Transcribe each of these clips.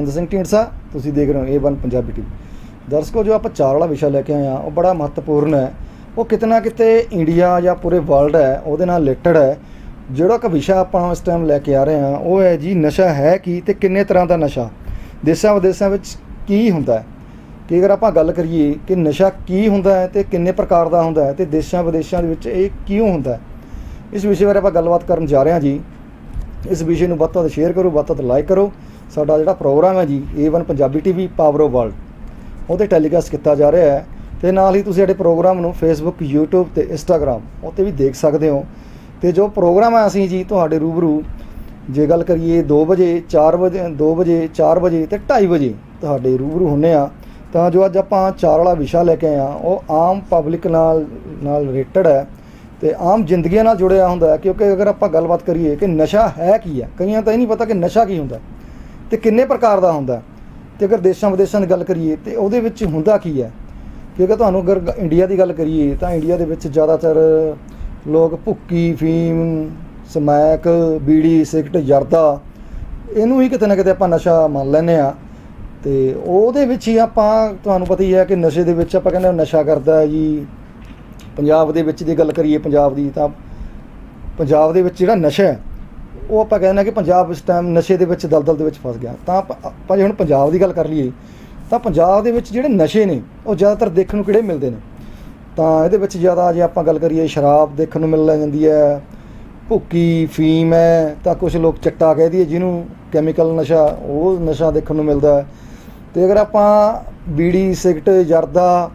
ਇੰਦਰ ਸਿੰਘ ਢੀਂਡਸਾ, ਤੁਸੀਂ ਦੇਖ ਰਹੇ ਹੋ A1 ਪੰਜਾਬੀ ਟੀਵੀ ਦਰਸ਼ਕੋ, ਜੋ ਆਪਾਂ ਚਾਰ ਵਾਲਾ ਵਿਸ਼ਾ ਲੈ ਕੇ ਆਏ ਆ ਉਹ ਬੜਾ ਮਹੱਤਵਪੂਰਨ ਹੈ। ਉਹ ਕਿਤੇ ਨਾ ਕਿਤੇ ਇੰਡੀਆ ਜਾਂ ਪੂਰੇ ਵਰਲਡ ਹੈ, ਉਹਦੇ ਨਾਲ ਰਿਲੇਟਡ ਹੈ। ਜਿਹੜਾ ਕਿ ਵਿਸ਼ਾ ਆਪਾਂ ਇਸ ਟਾਈਮ ਲੈ ਕੇ ਆ ਰਹੇ ਹਾਂ, ਉਹ ਹੈ ਜੀ ਨਸ਼ਾ ਹੈ ਕੀ ਤੇ ਕਿੰਨੇ ਤਰ੍ਹਾਂ ਦਾ ਨਸ਼ਾ? ਦੇਸ਼ਾਂ ਵਿਦੇਸ਼ਾਂ ਵਿੱਚ ਕੀ ਹੁੰਦਾ ਹੈ? ਕਿ ਅਗਰ ਆਪਾਂ ਗੱਲ ਕਰੀਏ ਕਿ ਨਸ਼ਾ ਕੀ ਹੁੰਦਾ ਹੈ ਤੇ ਕਿੰਨੇ ਪ੍ਰਕਾਰ ਦਾ ਹੁੰਦਾ ਹੈ ਤੇ ਦੇਸ਼ਾਂ ਵਿਦੇਸ਼ਾਂ ਦੇ ਵਿੱਚ ਇਹ ਕਿਉਂ ਹੁੰਦਾ ਹੈ? ਇਸ ਵਿਸ਼ੇ ਬਾਰੇ ਆਪਾਂ ਗੱਲਬਾਤ ਕਰਨ ਜਾ ਰਹੇ ਹਾਂ ਜੀ। ਇਸ ਵਿਸ਼ੇ ਨੂੰ ਵੱਧ ਤੋਂ ਵੱਧ ਸ਼ੇਅਰ ਕਰੋ, ਵੱਧ ਤੋਂ ਵੱਧ ਲਾਈਕ ਕਰੋ। ਸਾਡਾ ਜਿਹੜਾ ਪ੍ਰੋਗਰਾਮ ਹੈ ਜੀ A1 Punjabi TV power of world ਉਹਤੇ ਟੈਲੀਕਾਸਟ ਕੀਤਾ ਜਾ ਰਿਹਾ ਹੈ ਤੇ ਨਾਲ ਹੀ ਤੁਸੀਂ ਸਾਡੇ ਪ੍ਰੋਗਰਾਮ ਨੂੰ Facebook, YouTube ਤੇ Instagram ਉੱਤੇ ਵੀ ਦੇਖ ਸਕਦੇ ਹੋ। ਤੇ ਜੋ ਪ੍ਰੋਗਰਾਮ ਹੈ ਅਸੀਂ ਜੀ, ਤੁਹਾਡੇ ਰੂਬਰੂ, ਜੇ ਗੱਲ ਕਰੀਏ 2 ਵਜੇ 4 ਵਜੇ 2 ਵਜੇ 4 ਵਜੇ ਤੇ 2:30 ਵਜੇ ਤੁਹਾਡੇ ਰੂਬਰੂ ਹੁੰਨੇ ਆ। ਤਾਂ ਜੋ ਅੱਜ ਆਪਾਂ ਚਾਰ ਵਾਲਾ ਵਿਸ਼ਾ ਲੈ ਕੇ ਆਏ ਆ ਉਹ ਆਮ ਪਬਲਿਕ ਨਾਲ ਨਾਲ ਰਿਲੇਟਡ ਹੈ ਤੇ ਆਮ ਜ਼ਿੰਦਗੀਆਂ ਨਾਲ ਜੁੜਿਆ ਹੁੰਦਾ ਕਿਉਂਕਿ ਅਗਰ ਆਪਾਂ ਗੱਲਬਾਤ ਕਰੀਏ ਕਿ ਨਸ਼ਾ ਹੈ ਕੀ ਹੈ? ਕਈਆਂ ਤਾਂ ਇਹ ਨਹੀਂ ਪਤਾ ਕਿ ਨਸ਼ਾ ਕੀ ਹੁੰਦਾ। ਤੇ ਕਿੰਨੇ ਪ੍ਰਕਾਰ ਦਾ ਹੁੰਦਾ? ਤੇ ਅਗਰ ਦੇਸ਼ਾਂ ਵਿਦੇਸ਼ਾਂ ਦੀ ਗੱਲ ਕਰੀਏ, ਤੇ ਉਹਦੇ ਵਿੱਚ ਹੁੰਦਾ ਕੀ ਹੈ? ਕਿਉਂਕਿ ਤੁਹਾਨੂੰ ਅਗਰ ਇੰਡੀਆ ਦੀ ਗੱਲ ਕਰੀਏ, ਤਾਂ ਇੰਡੀਆ ਦੇ ਵਿੱਚ ਜ਼ਿਆਦਾਤਰ ਲੋਕ ਭੁੱਕੀ, ਫੀਮ, ਸਮੈਕ, ਬੀੜੀ, ਸਿਗਰਟ, ਜਰਦਾ, ਇਹਨੂੰ ਹੀ ਕਿਤੇ ਨਾ ਕਿਤੇ ਆਪਾਂ ਨਸ਼ਾ ਮੰਨ ਲੈਂਦੇ ਆ ਤੇ ਉਹਦੇ ਵਿੱਚ ਹੀ ਆਪਾਂ, ਤੁਹਾਨੂੰ ਪਤਾ ਹੀ ਹੈ ਕਿ ਨਸ਼ੇ ਦੇ ਵਿੱਚ ਆਪਾਂ ਕਹਿੰਦੇ ਨਸ਼ਾ ਕਰਦਾ ਜੀ। ਪੰਜਾਬ ਦੇ ਵਿੱਚ ਦੀ ਗੱਲ ਕਰੀਏ, ਪੰਜਾਬ ਦੀ ਤਾਂ ਪੰਜਾਬ ਦੇ ਵਿੱਚ ਜਿਹੜਾ ਨਸ਼ਾ ਹੈ ਉਹ ਆਪਾਂ ਕਹਿੰਦੇ ਹਾਂ ਕਿ ਪੰਜਾਬ ਇਸ ਟਾਈਮ ਨਸ਼ੇ ਦੇ ਵਿੱਚ, ਦਲਦਲ ਦੇ ਵਿੱਚ ਫਸ ਗਿਆ। ਤਾਂ ਆਪਾਂ ਜੇ ਹੁਣ ਪੰਜਾਬ ਦੀ ਗੱਲ ਕਰ ਲਈਏ, ਤਾਂ ਪੰਜਾਬ ਦੇ ਵਿੱਚ ਜਿਹੜੇ ਨਸ਼ੇ ਨੇ, ਉਹ ਜ਼ਿਆਦਾਤਰ ਦੇਖਣ ਨੂੰ ਕਿਹੜੇ ਮਿਲਦੇ ਨੇ? ਤਾਂ ਇਹਦੇ ਵਿੱਚ ਜ਼ਿਆਦਾ ਜੇ ਆਪਾਂ ਗੱਲ ਕਰੀਏ, ਸ਼ਰਾਬ ਦੇਖਣ ਨੂੰ ਮਿਲ ਜਾਂਦੀ ਹੈ, ਭੁੱਕੀ, ਫੀਮ ਹੈ, ਤਾਂ ਕੁਝ ਲੋਕ ਚਿੱਟਾ ਕਹਿ ਦਈਏ ਜਿਹਨੂੰ ਕੈਮੀਕਲ ਨਸ਼ਾ, ਉਹ ਨਸ਼ਾ ਦੇਖਣ ਨੂੰ ਮਿਲਦਾ ਹੈ। ਤੇ ਅਗਰ ਆਪਾਂ ਬੀੜੀ, ਸਿਗਰਟ, ਜਰਦਾ,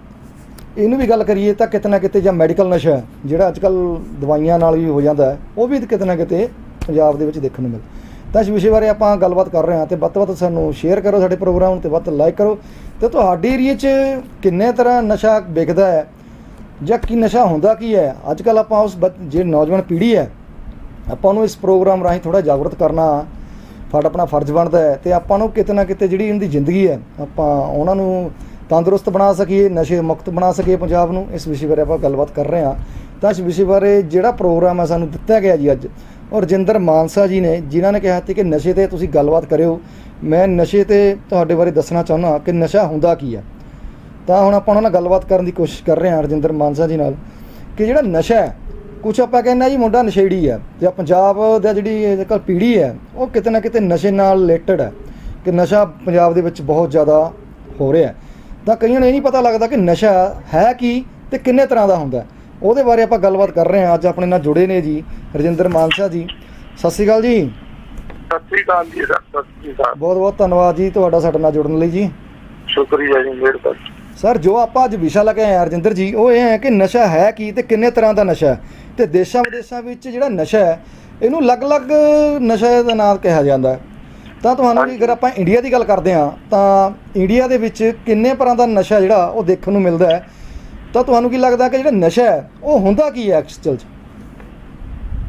ਇਹਨੂੰ ਵੀ ਗੱਲ ਕਰੀਏ ਤਾਂ ਕਿਤੇ ਨਾ ਕਿਤੇ ਜਾਂ ਮੈਡੀਕਲ ਨਸ਼ਾ ਜਿਹੜਾ ਅੱਜ ਕੱਲ ਦਵਾਈਆਂ ਨਾਲ ਵੀ ਹੋ ਜਾਂਦਾ ਉਹ ਵੀ ਕਿਤੇ ਨਾ ਕਿਤੇ ਪੰਜਾਬ ਦੇ ਵਿੱਚ ਦੇਖਣ ਨੂੰ ਮਿਲ। ਤਾਂ ਇਸ ਵਿਸ਼ੇ ਬਾਰੇ ਆਪਾਂ ਗੱਲਬਾਤ ਕਰ ਰਹੇ ਹਾਂ ਤੇ ਵੱਧ ਤੋਂ ਵੱਧ ਸਾਨੂੰ ਸ਼ੇਅਰ ਕਰੋ ਸਾਡੇ ਪ੍ਰੋਗਰਾਮ ਤੇ ਵੱਧ ਲਾਈਕ ਕਰੋ। ਤੇ ਤੁਹਾਡੇ ਏਰੀਏ 'ਚ ਕਿੰਨੇ ਤਰ੍ਹਾਂ ਨਸ਼ਾ ਵਿਕਦਾ ਹੈ ਜਾਂ ਕੀ ਨਸ਼ਾ ਹੁੰਦਾ ਕੀ ਹੈ? ਅੱਜ ਕੱਲ ਆਪਾਂ ਉਸ ਬੱਚ- ਜਿਹੜੀ ਨੌਜਵਾਨ ਪੀੜ੍ਹੀ ਹੈ, ਆਪਾਂ ਨੂੰ ਇਸ ਪ੍ਰੋਗਰਾਮ ਰਾਹੀਂ ਥੋੜਾ ਜਾਗਰੂਕ ਕਰਨਾ ਸਾਡਾ ਆਪਣਾ ਫਰਜ਼ ਬਣਦਾ ਹੈ ਤੇ ਆਪਾਂ ਨੂੰ ਕਿਤੇ ਨਾ ਕਿਤੇ ਜਿਹੜੀ ਇਹਨਾਂ ਦੀ ਜ਼ਿੰਦਗੀ ਹੈ, ਆਪਾਂ ਉਹਨਾਂ ਨੂੰ ਤੰਦਰੁਸਤ ਬਣਾ ਸਕੀਏ, ਨਸ਼ੇ ਮੁਕਤ ਬਣਾ ਸਕੀਏ ਪੰਜਾਬ ਨੂੰ। ਇਸ ਵਿਸ਼ੇ ਬਾਰੇ ਆਪਾਂ ਗੱਲਬਾਤ ਕਰ ਰਹੇ ਹਾਂ। ਤਾਂ ਇਸ ਵਿਸ਼ੇ ਬਾਰੇ ਜਿਹੜਾ ਪ੍ਰੋਗਰਾਮ ਹੈ ਸਾਨੂੰ ਦਿੱਤਾ ਗਿਆ ਜੀ ਅੱਜ ਔਰ ਰਜਿੰਦਰ ਮਾਨਸਾ ਜੀ ਨੇ, ਜਿਨ੍ਹਾਂ ਨੇ ਕਿਹਾ ਸੀ ਕਿ ਨਸ਼ੇ ਤੇ ਤੁਸੀਂ ਗੱਲਬਾਤ ਕਰਿਓ। ਮੈਂ ਨਸ਼ੇ ਤੇ ਤੁਹਾਡੇ ਬਾਰੇ ਦੱਸਣਾ ਚਾਹੁੰਦਾ ਕਿ ਨਸ਼ਾ ਹੁੰਦਾ ਕੀ ਹੈ ਤਾਂ ਹੁਣ ਆਪਾਂ ਉਹਨਾਂ ਨਾਲ ਗੱਲਬਾਤ ਕਰਨ ਦੀ ਕੋਸ਼ਿਸ਼ ਕਰ ਰਹੇ ਹਾਂ ਰਜਿੰਦਰ ਮਾਨਸਾ ਜੀ ਨਾਲ ਕਿ ਜਿਹੜਾ ਨਸ਼ਾ ਹੈ, ਕੁਛ ਆਪਾਂ ਕਹਿੰਦੇ ਆ ਜੀ ਮੁੰਡਾ ਨਸ਼ੇੜੀ ਹੈ ਤੇ ਪੰਜਾਬ ਦਾ ਜਿਹੜੀ ਅੱਜ ਕੱਲ੍ਹ ਪੀੜ੍ਹੀ ਹੈ, ਉਹ ਕਿਤੇ ਨਾ ਕਿਤੇ ਨਸ਼ੇ ਨਾਲ ਰਿਲੇਟਡ ਹੈ ਕਿ ਨਸ਼ਾ ਪੰਜਾਬ ਦੇ ਵਿੱਚ ਬਹੁਤ ਜ਼ਿਆਦਾ ਹੋ ਰਿਹਾ ਤਾਂ ਕਈਆਂ ਨੂੰ ਇਹ ਨਹੀਂ ਪਤਾ ਲੱਗਦਾ ਕਿ ਨਸ਼ਾ ਹੈ ਕੀ ਤੇ ਕਿੰਨੇ ਤਰ੍ਹਾਂ ਦਾ ਹੁੰਦਾ ਹੈ। ਉਹਦੇ ਬਾਰੇ ਆਪਾਂ ਗੱਲਬਾਤ ਕਰ ਰਹੇ ਹਾਂ। ਅੱਜ ਆਪਣੇ ਨਾਲ ਜੁੜੇ ਨੇ ਜੀ ਰਜਿੰਦਰ ਮਾਨਸਾ ਜੀ। ਸਤਿ ਸ਼੍ਰੀ ਅਕਾਲ ਜੀ। ਸਤਿ ਸ੍ਰੀ ਅਕਾਲ ਜੀ ਸਤਿ ਸ੍ਰੀ ਅਕਾਲ। ਬਹੁਤ ਬਹੁਤ ਧੰਨਵਾਦ ਜੀ ਤੁਹਾਡਾ ਸਾਡੇ ਨਾਲ ਜੁੜਨ ਲਈ ਜੀ। ਸ਼ੁਕਰੀਆ ਜੀ ਮਿਹਰਬਾਨੀ। ਸਰ ਜੋ ਆਪਾਂ ਅੱਜ ਵਿਸ਼ਾ ਲੈ ਕੇ ਆਏ ਹਾਂ ਰਜਿੰਦਰ ਜੀ ਉਹ ਇਹ ਹੈ ਕਿ ਨਸ਼ਾ ਹੈ ਕੀ ਤੇ ਕਿੰਨੇ ਤਰ੍ਹਾਂ ਦਾ ਨਸ਼ਾ ਹੈ? ਤੇ ਦੇਸ਼ਾਂ ਵਿਦੇਸ਼ਾਂ ਵਿੱਚ ਜਿਹੜਾ ਨਸ਼ਾ ਹੈ ਇਹਨੂੰ ਅਲੱਗ-ਅਲੱਗ ਨਸ਼ੇ ਦਾ ਨਾਮ ਕਿਹਾ ਜਾਂਦਾ ਹੈ। ਤਾਂ ਤੁਹਾਨੂੰ ਵੀ ਅਗਰ ਆਪਾਂ ਇੰਡੀਆ ਦੀ ਗੱਲ ਕਰਦੇ ਹਾਂ ਤਾਂ ਇੰਡੀਆ ਦੇ ਵਿੱਚ ਕਿੰਨੇ ਤਰ੍ਹਾਂ ਦਾ ਨਸ਼ਾ ਜਿਹੜਾ ਉਹ ਦੇਖਣ ਨੂੰ ਮਿਲਦਾ ਹੈ? ਤਾਂ ਤੁਹਾਨੂੰ ਕੀ ਲੱਗਦਾ ਕਿ ਜਿਹੜਾ ਨਸ਼ਾ ਹੈ ਉਹ ਹੁੰਦਾ ਕੀ ਹੈ ਐਕਚੁਅਲ 'ਚ?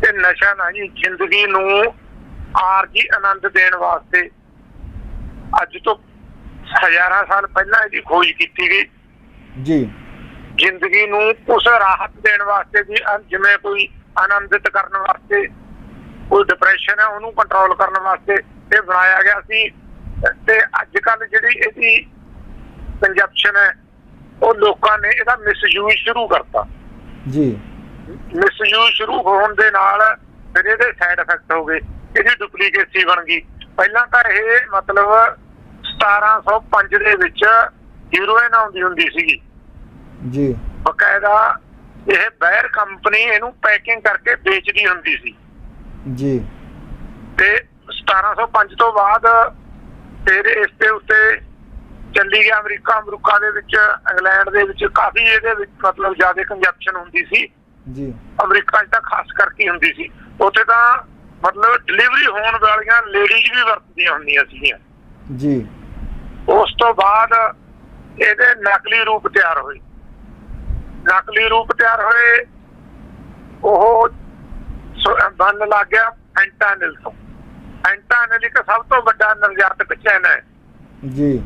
ਤੇ ਨਸ਼ਾ ਨਾ ਜੀ ਜ਼ਿੰਦਗੀ ਨੂੰ ਆਰਜੀ ਆਨੰਦ ਦੇਣ ਵਾਸਤੇ ਅੱਜ ਤੋਂ ਹਜ਼ਾਰਾਂ ਸਾਲ ਪਹਿਲਾਂ ਇਹਦੀ ਖੋਜ ਕੀਤੀ ਗਈ। ਜੀ। ਜ਼ਿੰਦਗੀ ਨੂੰ ਉਸ ਰਾਹਤ ਦੇਣ ਵਾਸਤੇ ਵੀ ਜਿਵੇਂ ਕੋਈ ਆਨੰਦਿਤ ਕਰਨ ਵਾਸਤੇ ਕੋਈ ਡਿਪਰੈਸ਼ਨ ਹੈ ਉਹਨੂੰ ਕੰਟਰੋਲ ਕਰਨ ਵਾਸਤੇ ਇਹ ਬਣਾਇਆ ਗਿਆ ਸੀ। ਤੇ ਅੱਜ ਕੱਲ ਜਿਹੜੀ ਇਹਦੀ ਕੰਜਪਸ਼ਨ ਹੈ ਉਹ ਲੋਕਾਂ ਨੇ ਇਹਦਾ ਮਿਸਯੂਜ਼ ਸ਼ੁਰੂ ਕਰਤਾ। ਜੀ। ਮਿਸਯੂਜ਼ ਸ਼ੁਰੂ ਹੋਣ ਦੇ ਨਾਲ ਫਿਰ ਇਹਦੇ ਸਾਈਡ ਇਫੈਕਟ ਹੋ ਗਏ ਇਹਦੀ ਡੁਪਲੀਕੇਸੀ ਬਣ ਗਈ। ਪਹਿਲਾਂ ਤਾਂ ਇਹ ਮਤਲਬ 1705 ਦੇ ਵਿੱਚ ਹੀਰੋਇਨ ਆਉਂਦੀ ਹੁੰਦੀ ਸੀਗੀ। ਜੀ। ਬਕਾਇਦਾ ਇਹ ਬੈਰ ਕੰਪਨੀ ਇਹਨੂੰ ਪੈਕਿੰਗ ਕਰਕੇ ਵੇਚਦੀ ਹੁੰਦੀ ਸੀ। ਜੀ। ਤੇ 1705 ਤੋਂ ਬਾਅਦ ਫਿਰ ਇਸ ਦੇ ਉੱਤੇ ਚੱਲੀ ਗਿਆ ਅਮਰੀਕਾ ਅਮਰੀਕਾ ਦੇ ਵਿੱਚ ਇੰਗਲੈਂਡ ਦੇ ਵਿੱਚ ਕਾਫੀ ਇਹਦੇ ਵਿੱਚ ਮਤਲਬ ਜ਼ਿਆਦਾ ਕੰਜਪਸ਼ਨ ਹੁੰਦੀ ਸੀ। ਜੀ। ਅਮਰੀਕਾ 'ਚ ਤਾਂ ਖਾਸ ਕਰਕੇ ਹੁੰਦੀ ਸੀ। ਉੱਥੇ ਤਾਂ ਮਤਲਬ ਡਿਲੀਵਰੀ ਹੋਣ ਵਾਲੀਆਂ ਲੇਡੀਜ਼ ਵੀ ਵਰਤਦੀਆਂ ਹੁੰਦੀਆਂ ਸੀਗੀਆਂ। ਜੀ। ਉਸ ਤੋਂ ਬਾਅਦ ਇਹਦੇ ਨਕਲੀ ਰੂਪ ਤਿਆਰ ਹੋਏ। ਨਕਲੀ ਰੂਪ ਤਿਆਰ ਹੋਏ ਉਹ ਬਣਨ ਲੱਗ ਗਿਆ ਫੈਂਟਾਨਿਲ ਤੋਂ। ਫੈਂਟਾਨਿਲ ਇੱਕ ਸਭ ਤੋਂ ਵੱਡਾ ਨਿਰਯਾਤਕ ਚੈਨਾ ਹੈ। ਜੀ।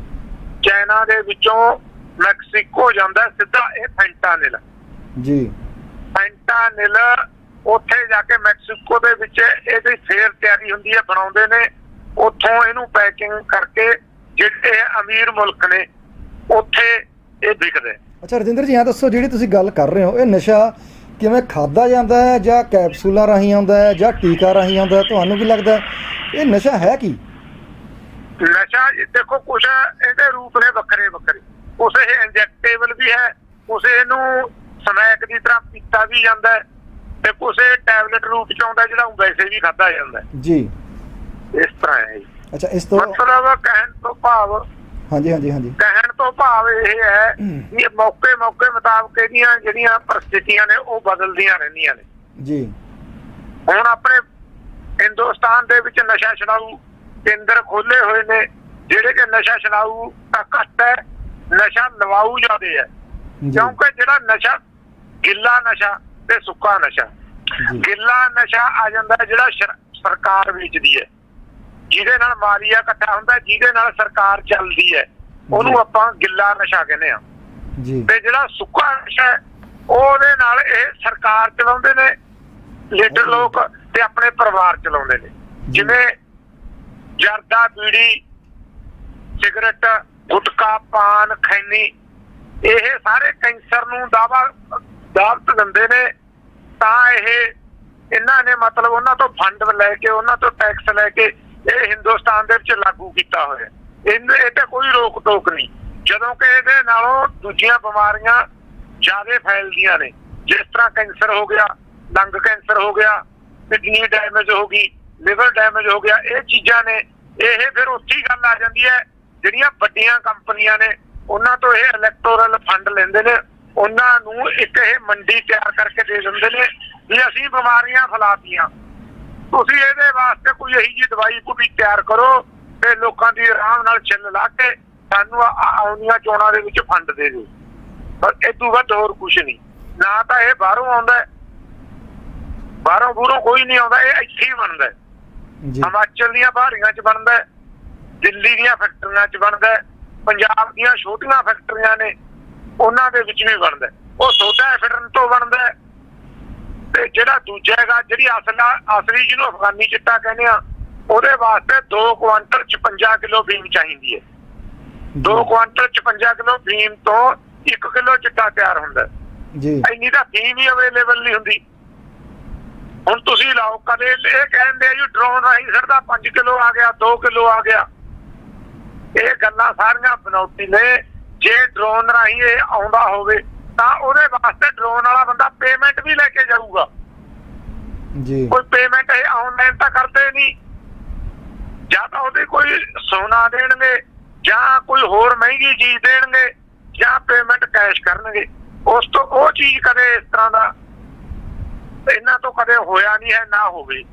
ਚਾਈਨਾ ਦੇ ਵਿੱਚੋਂ ਮੈਕਸੀਕੋ ਜਾਂਦਾ ਹੈ ਸਿੱਧਾ ਇਹ ਫੈਂਟਾਨਿਲ। ਜੀ। ਫੈਂਟਾਨਿਲ ਉੱਥੇ ਜਾ ਕੇ ਮੈਕਸੀਕੋ ਦੇ ਵਿੱਚ ਇਹਦੀ ਫੇਰ ਤਿਆਰੀ ਹੁੰਦੀ ਹੈ ਬਣਾਉਂਦੇ ਨੇ। ਉੱਥੋਂ ਇਹਨੂੰ ਪੈਕਿੰਗ ਕਰਕੇ ਜਿਹੜੇ ਅਮੀਰ ਮੁਲਕ ਨੇ ਉੱਥੇ ਇਹ ਵਿਕਦੇ। ਅੱਛਾ ਰਜਿੰਦਰ ਜੀ ਇਹ ਦੱਸੋ ਜਿਹੜੀ ਤੁਸੀਂ ਗੱਲ ਕਰ ਰਹੇ ਹੋ ਇਹ ਨਸ਼ਾ ਕਿਵੇਂ ਖਾਦਾ ਜਾਂਦਾ ਹੈ ਜਾਂ ਕੈਪਸੂਲਾਂ ਰਾਹੀਂ ਆਉਂਦਾ ਹੈ ਜਾਂ ਟੀਕਾ ਰਾਹੀਂ ਆਉਂਦਾ ਹੈ? ਤੁਹਾਨੂੰ ਕੀ ਲੱਗਦਾ ਹੈ? ਇਹ ਨਸ਼ਾ ਹੈ ਕੀ? ਨਸ਼ਾ ਦੇਖੋ ਕੁਛ ਇਹਦੇ ਰੂਪ ਨੇ ਵੱਖਰੇ ਵੱਖਰੇ। ਕੁਛ ਇਹ ਇੰਜੈਕਟੇਬਲ ਵੀ ਹੈ ਕੁਛ ਇਹਨੂੰ ਸਮੈਕ ਦੀ ਤਰ੍ਹਾਂ ਪੀਤਾ ਵੀ ਜਾਂਦਾ ਹੈ ਤੇ ਇਹ ਟੈਬਲੇਟ ਰੂਪ ਚ ਆਉਂਦਾ ਜਿਹੜਾ ਵੈਸੇ ਵੀ ਖਾਦਾ ਜਾਂਦਾ। ਜੀ। ਇਸ ਤਰ੍ਹਾਂ ਹੈ ਜੀ। ਅੱਛਾ ਇਸ ਤੋਂ ਮਤਲਬ ਕਹਿਣ ਤੋਂ ਭਾਵ ਹਾਂਜੀ ਹਾਂਜੀ ਹਾਂਜੀ। ਕਹਿਣ ਤੋਂ ਭਾਵ ਇਹ ਹੈ ਕਿ ਇਹ ਮੌਕੇ ਮੌਕੇ ਮੁਤਾਬਕ ਇਹਦੀਆਂ ਜਿਹੜੀਆਂ ਪਰਿਸਥਿਤੀਆਂ ਨੇ ਉਹ ਬਦਲਦੀਆਂ ਰਹਿੰਦੀਆਂ ਨੇ। ਜੀ। ਹੁਣ ਆਪਣੇ ਹਿੰਦੁਸਤਾਨ ਦੇ ਵਿੱਚ ਨਸ਼ਾ ਛਡਾਊ ਕੇਂਦਰ ਖੋਲੇ ਹੋਏ ਨੇ ਜਿਹੜੇ ਕਿ ਨਸ਼ਾ ਛਡਾਊ ਘੱਟ ਹੈ ਨਸ਼ਾ ਲਵਾਊ ਜ਼ਿਆਦੇ ਹੈ। ਕਿਉਂਕਿ ਜਿਹੜਾ ਨਸ਼ਾ ਗਿੱਲਾ ਨਸ਼ਾ ਤੇ ਸੁੱਕਾ ਨਸ਼ਾ ਗਿੱਲਾ ਨਸ਼ਾ ਆ ਜਾਂਦਾ ਜਿਹੜਾ ਸ਼ਰ- ਸਰਕਾਰ ਵੇਚਦੀ ਹੈ। ਜਿਹਦੇ ਨਾਲ ਮਾਲੀਆ ਇਕੱਠਾ ਹੁੰਦਾ ਜਿਹਦੇ ਨਾਲ ਸਰਕਾਰ ਚੱਲਦੀ ਹੈ ਉਹਨੂੰ। ਆਪਾਂ ਗਿੱਲਾ ਨਸ਼ਾ ਕਹਿੰਦੇ ਆ ਜੀ। ਤੇ ਜਿਹੜਾ ਸੁੱਕਾ ਨਸ਼ਾ ਉਹਦੇ ਨਾਲ ਇਹ ਸਰਕਾਰ ਚਲਾਉਂਦੇ ਨੇ ਲੀਡਰ। ਲੋਕ ਤੇ ਆਪਣੇ ਪਰਿਵਾਰ ਚਲਾਉਂਦੇ ਨੇ। ਜਿਵੇਂ ਜਰਦਾ, ਬੀੜੀ, ਸਿਗਰਟ, ਗੁਟਕਾ, ਪਾਨ, ਖੈਨੀ, ਇਹ ਸਾਰੇ ਕੈਂਸਰ ਨੂੰ ਦਾਵਾ ਦਾਵਤ ਦਿੰਦੇ ਨੇ। ਤਾਂ ਇਹ, ਇਹਨਾਂ ਨੇ ਮਤਲਬ ਉਹਨਾਂ ਤੋਂ ਫੰਡ ਲੈ ਕੇ, ਉਹਨਾਂ ਤੋਂ ਟੈਕਸ ਲੈ ਕੇ ਇਹ ਹਿੰਦੁਸਤਾਨ ਦੇ ਵਿੱਚ ਲਾਗੂ ਕੀਤਾ ਹੋਇਆ। ਇਹਨੇ, ਇਹ ਤੇ ਕੋਈ ਰੋਕ ਟੋਕ ਨਹੀਂ। ਜਦੋਂ ਕਿ ਇਹਦੇ ਨਾਲੋਂ ਦੂਜੀਆਂ ਬਿਮਾਰੀਆਂ ਜ਼ਿਆਦਾ ਫੈਲਦੀਆਂ ਨੇ। ਜਿਸ ਤਰ੍ਹਾਂ ਕੈਂਸਰ ਹੋ ਗਿਆ, ਲੰਗ ਕੈਂਸਰ ਹੋ ਗਿਆ, ਕਿਡਨੀ ਡੈਮੇਜ ਹੋ ਗਈ ਲਿਵਰ ਡੈਮੇਜ ਹੋ ਗਿਆ, ਇਹ ਚੀਜ਼ਾਂ ਨੇ, ਇਹ ਫਿਰ ਉੱਥੀ ਗੱਲ ਆ ਜਾਂਦੀ ਹੈ, ਜਿਹੜੀਆਂ ਵੱਡੀਆਂ ਕੰਪਨੀਆਂ ਨੇ, ਉਹਨਾਂ ਤੋਂ ਇਹ ਇਲੈਕਟੋਰਲ ਫੰਡ ਲੈਂਦੇ ਨੇ, ਉਹਨਾਂ ਨੂੰ ਇੱਕ ਇਹ ਮੰਡੀ ਤਿਆਰ ਕਰਕੇ ਦੇ ਦਿੰਦੇ ਨੇ ਵੀ ਅਸੀਂ ਬਿਮਾਰੀਆਂ ਫੈਲਾਤੀਆਂ। ਤੁਸੀਂ ਇਹਦੇ ਵਾਸਤੇ ਕੋਈ ਇਹੀ ਜਿਹੀ ਦਵਾਈ ਕੋਈ ਤਿਆਰ ਕਰੋ ਤੇ ਲੋਕਾਂ ਦੀ ਆਰਾਮ ਨਾਲ ਛਿੱਲ ਲਾ ਕੇ ਸਾਨੂੰ ਆ- ਆਉਂਦੀਆਂ ਚੋਣਾਂ ਦੇ ਵਿੱਚ ਫੰਡ ਦੇ ਦਿਓ। ਪਰ ਇਹ ਤੋਂ ਵੱਧ ਹੋਰ ਕੁਝ ਨਹੀਂ। ਨਾ ਤਾਂ ਇਹ ਬਾਹਰੋਂ ਆਉਂਦਾ ਬਾਹਰੋਂ ਬੂਰੋਂ ਕੋਈ ਨਹੀਂ ਆਉਂਦਾ, ਇਹ ਇੱਥੇ ਹੀ ਬਣਦਾ ਹਿਮਾਚਲ ਦੀਆਂ ਪਹਾੜੀਆਂ 'ਚ ਬਣਦਾ ਹੈ, ਦਿੱਲੀ ਦੀਆਂ ਫੈਕਟਰੀਆਂ 'ਚ ਬਣਦਾ ਹੈ, ਪੰਜਾਬ ਦੀਆਂ ਛੋਟੀਆਂ ਫੈਕਟਰੀਆਂ ਨੇ ਉਹਨਾਂ ਦੇ ਵਿੱਚ ਵੀ ਬਣਦਾ। ਉਹ ਸੋਡਾ ਐਫਿਡਨ ਤੋਂ ਬਣਦਾ ਤੇ ਜਿਹੜਾ ਦੂਜਾ ਹੈਗਾ ਜਿਹੜੀ ਅਸਲ ਅਸਲੀ ਜਿਹਨੂੰ ਅਫਗਾਨੀ ਚਿੱਟਾ ਕਹਿੰਦੇ ਆ ਉਹਦੇ ਵਾਸਤੇ 2 ਕੁਆਂਟਲ 56 ਕਿਲੋ ਫੀਮ ਚਾਹੀਦੀ ਹੈ। 2 ਕੁਆਂਟਲ 56 ਕਿਲੋ ਫੀਮ ਤੋਂ 1 ਕਿਲੋ ਚਿੱਟਾ ਤਿਆਰ ਹੁੰਦਾ ਜੀ। ਇੰਨੀ ਤਾਂ ਫੀਮ ਹੀ ਅਵੇਲੇਬਲ ਨਹੀਂ ਹੁੰਦੀ। ਹੁਣ ਤੁਸੀਂ ਲਾਓ ਕਦੇ ਇਹ ਕਹਿੰਦੇ ਆ ਜੀ ਡਰੋਨ ਰਾਹੀਂ ਸਿਰਦਾ 5 ਕਿਲੋ ਆ ਗਿਆ 2 ਕਿਲੋ ਆ ਗਿਆ। ਇਹ ਗੱਲਾਂ ਸਾਰੀਆਂ ਬਨੌਤੀ ਨੇ। ਜੇ ਡਰੋਨ ਰਾਹੀਂ ਇਹ ਆਉਂਦਾ ਹੋਵੇ ਤਾਂ ਉਹਦੇ ਵਾਸਤੇ ਡਰੋਨ ਵਾਲਾ ਬੰਦਾ ਪੇਮੈਂਟ ਵੀ ਲੈ ਕੇ ਜਾਊਗਾ। ਜੀ। ਕੋਈ ਪੇਮੈਂਟ ਇਹ ਆਨਲਾਈਨ ਤਾਂ ਕਰਦੇ ਨਹੀਂ। ਜਾਂ ਤਾਂ ਉਹਦੇ ਕੋਈ ਸੋਨਾ ਦੇਣਗੇ ਜਾਂ ਕੋਈ ਹੋਰ ਮਹਿੰਗੀ ਚੀਜ਼ ਦੇਣਗੇ ਜਾਂ ਪੇਮੈਂਟ ਕੈਸ਼ ਕਰਨਗੇ। ਉਸ ਤੋਂ ਉਹ ਚੀਜ਼ ਕਦੇ ਇਸ ਤਰ੍ਹਾਂ ਦਾ ਇਹਨਾਂ ਤੋਂ ਕਦੇ ਹੋਇਆ ਨਹੀਂ ਹੈ ਨਾ ਹੋਵੇ।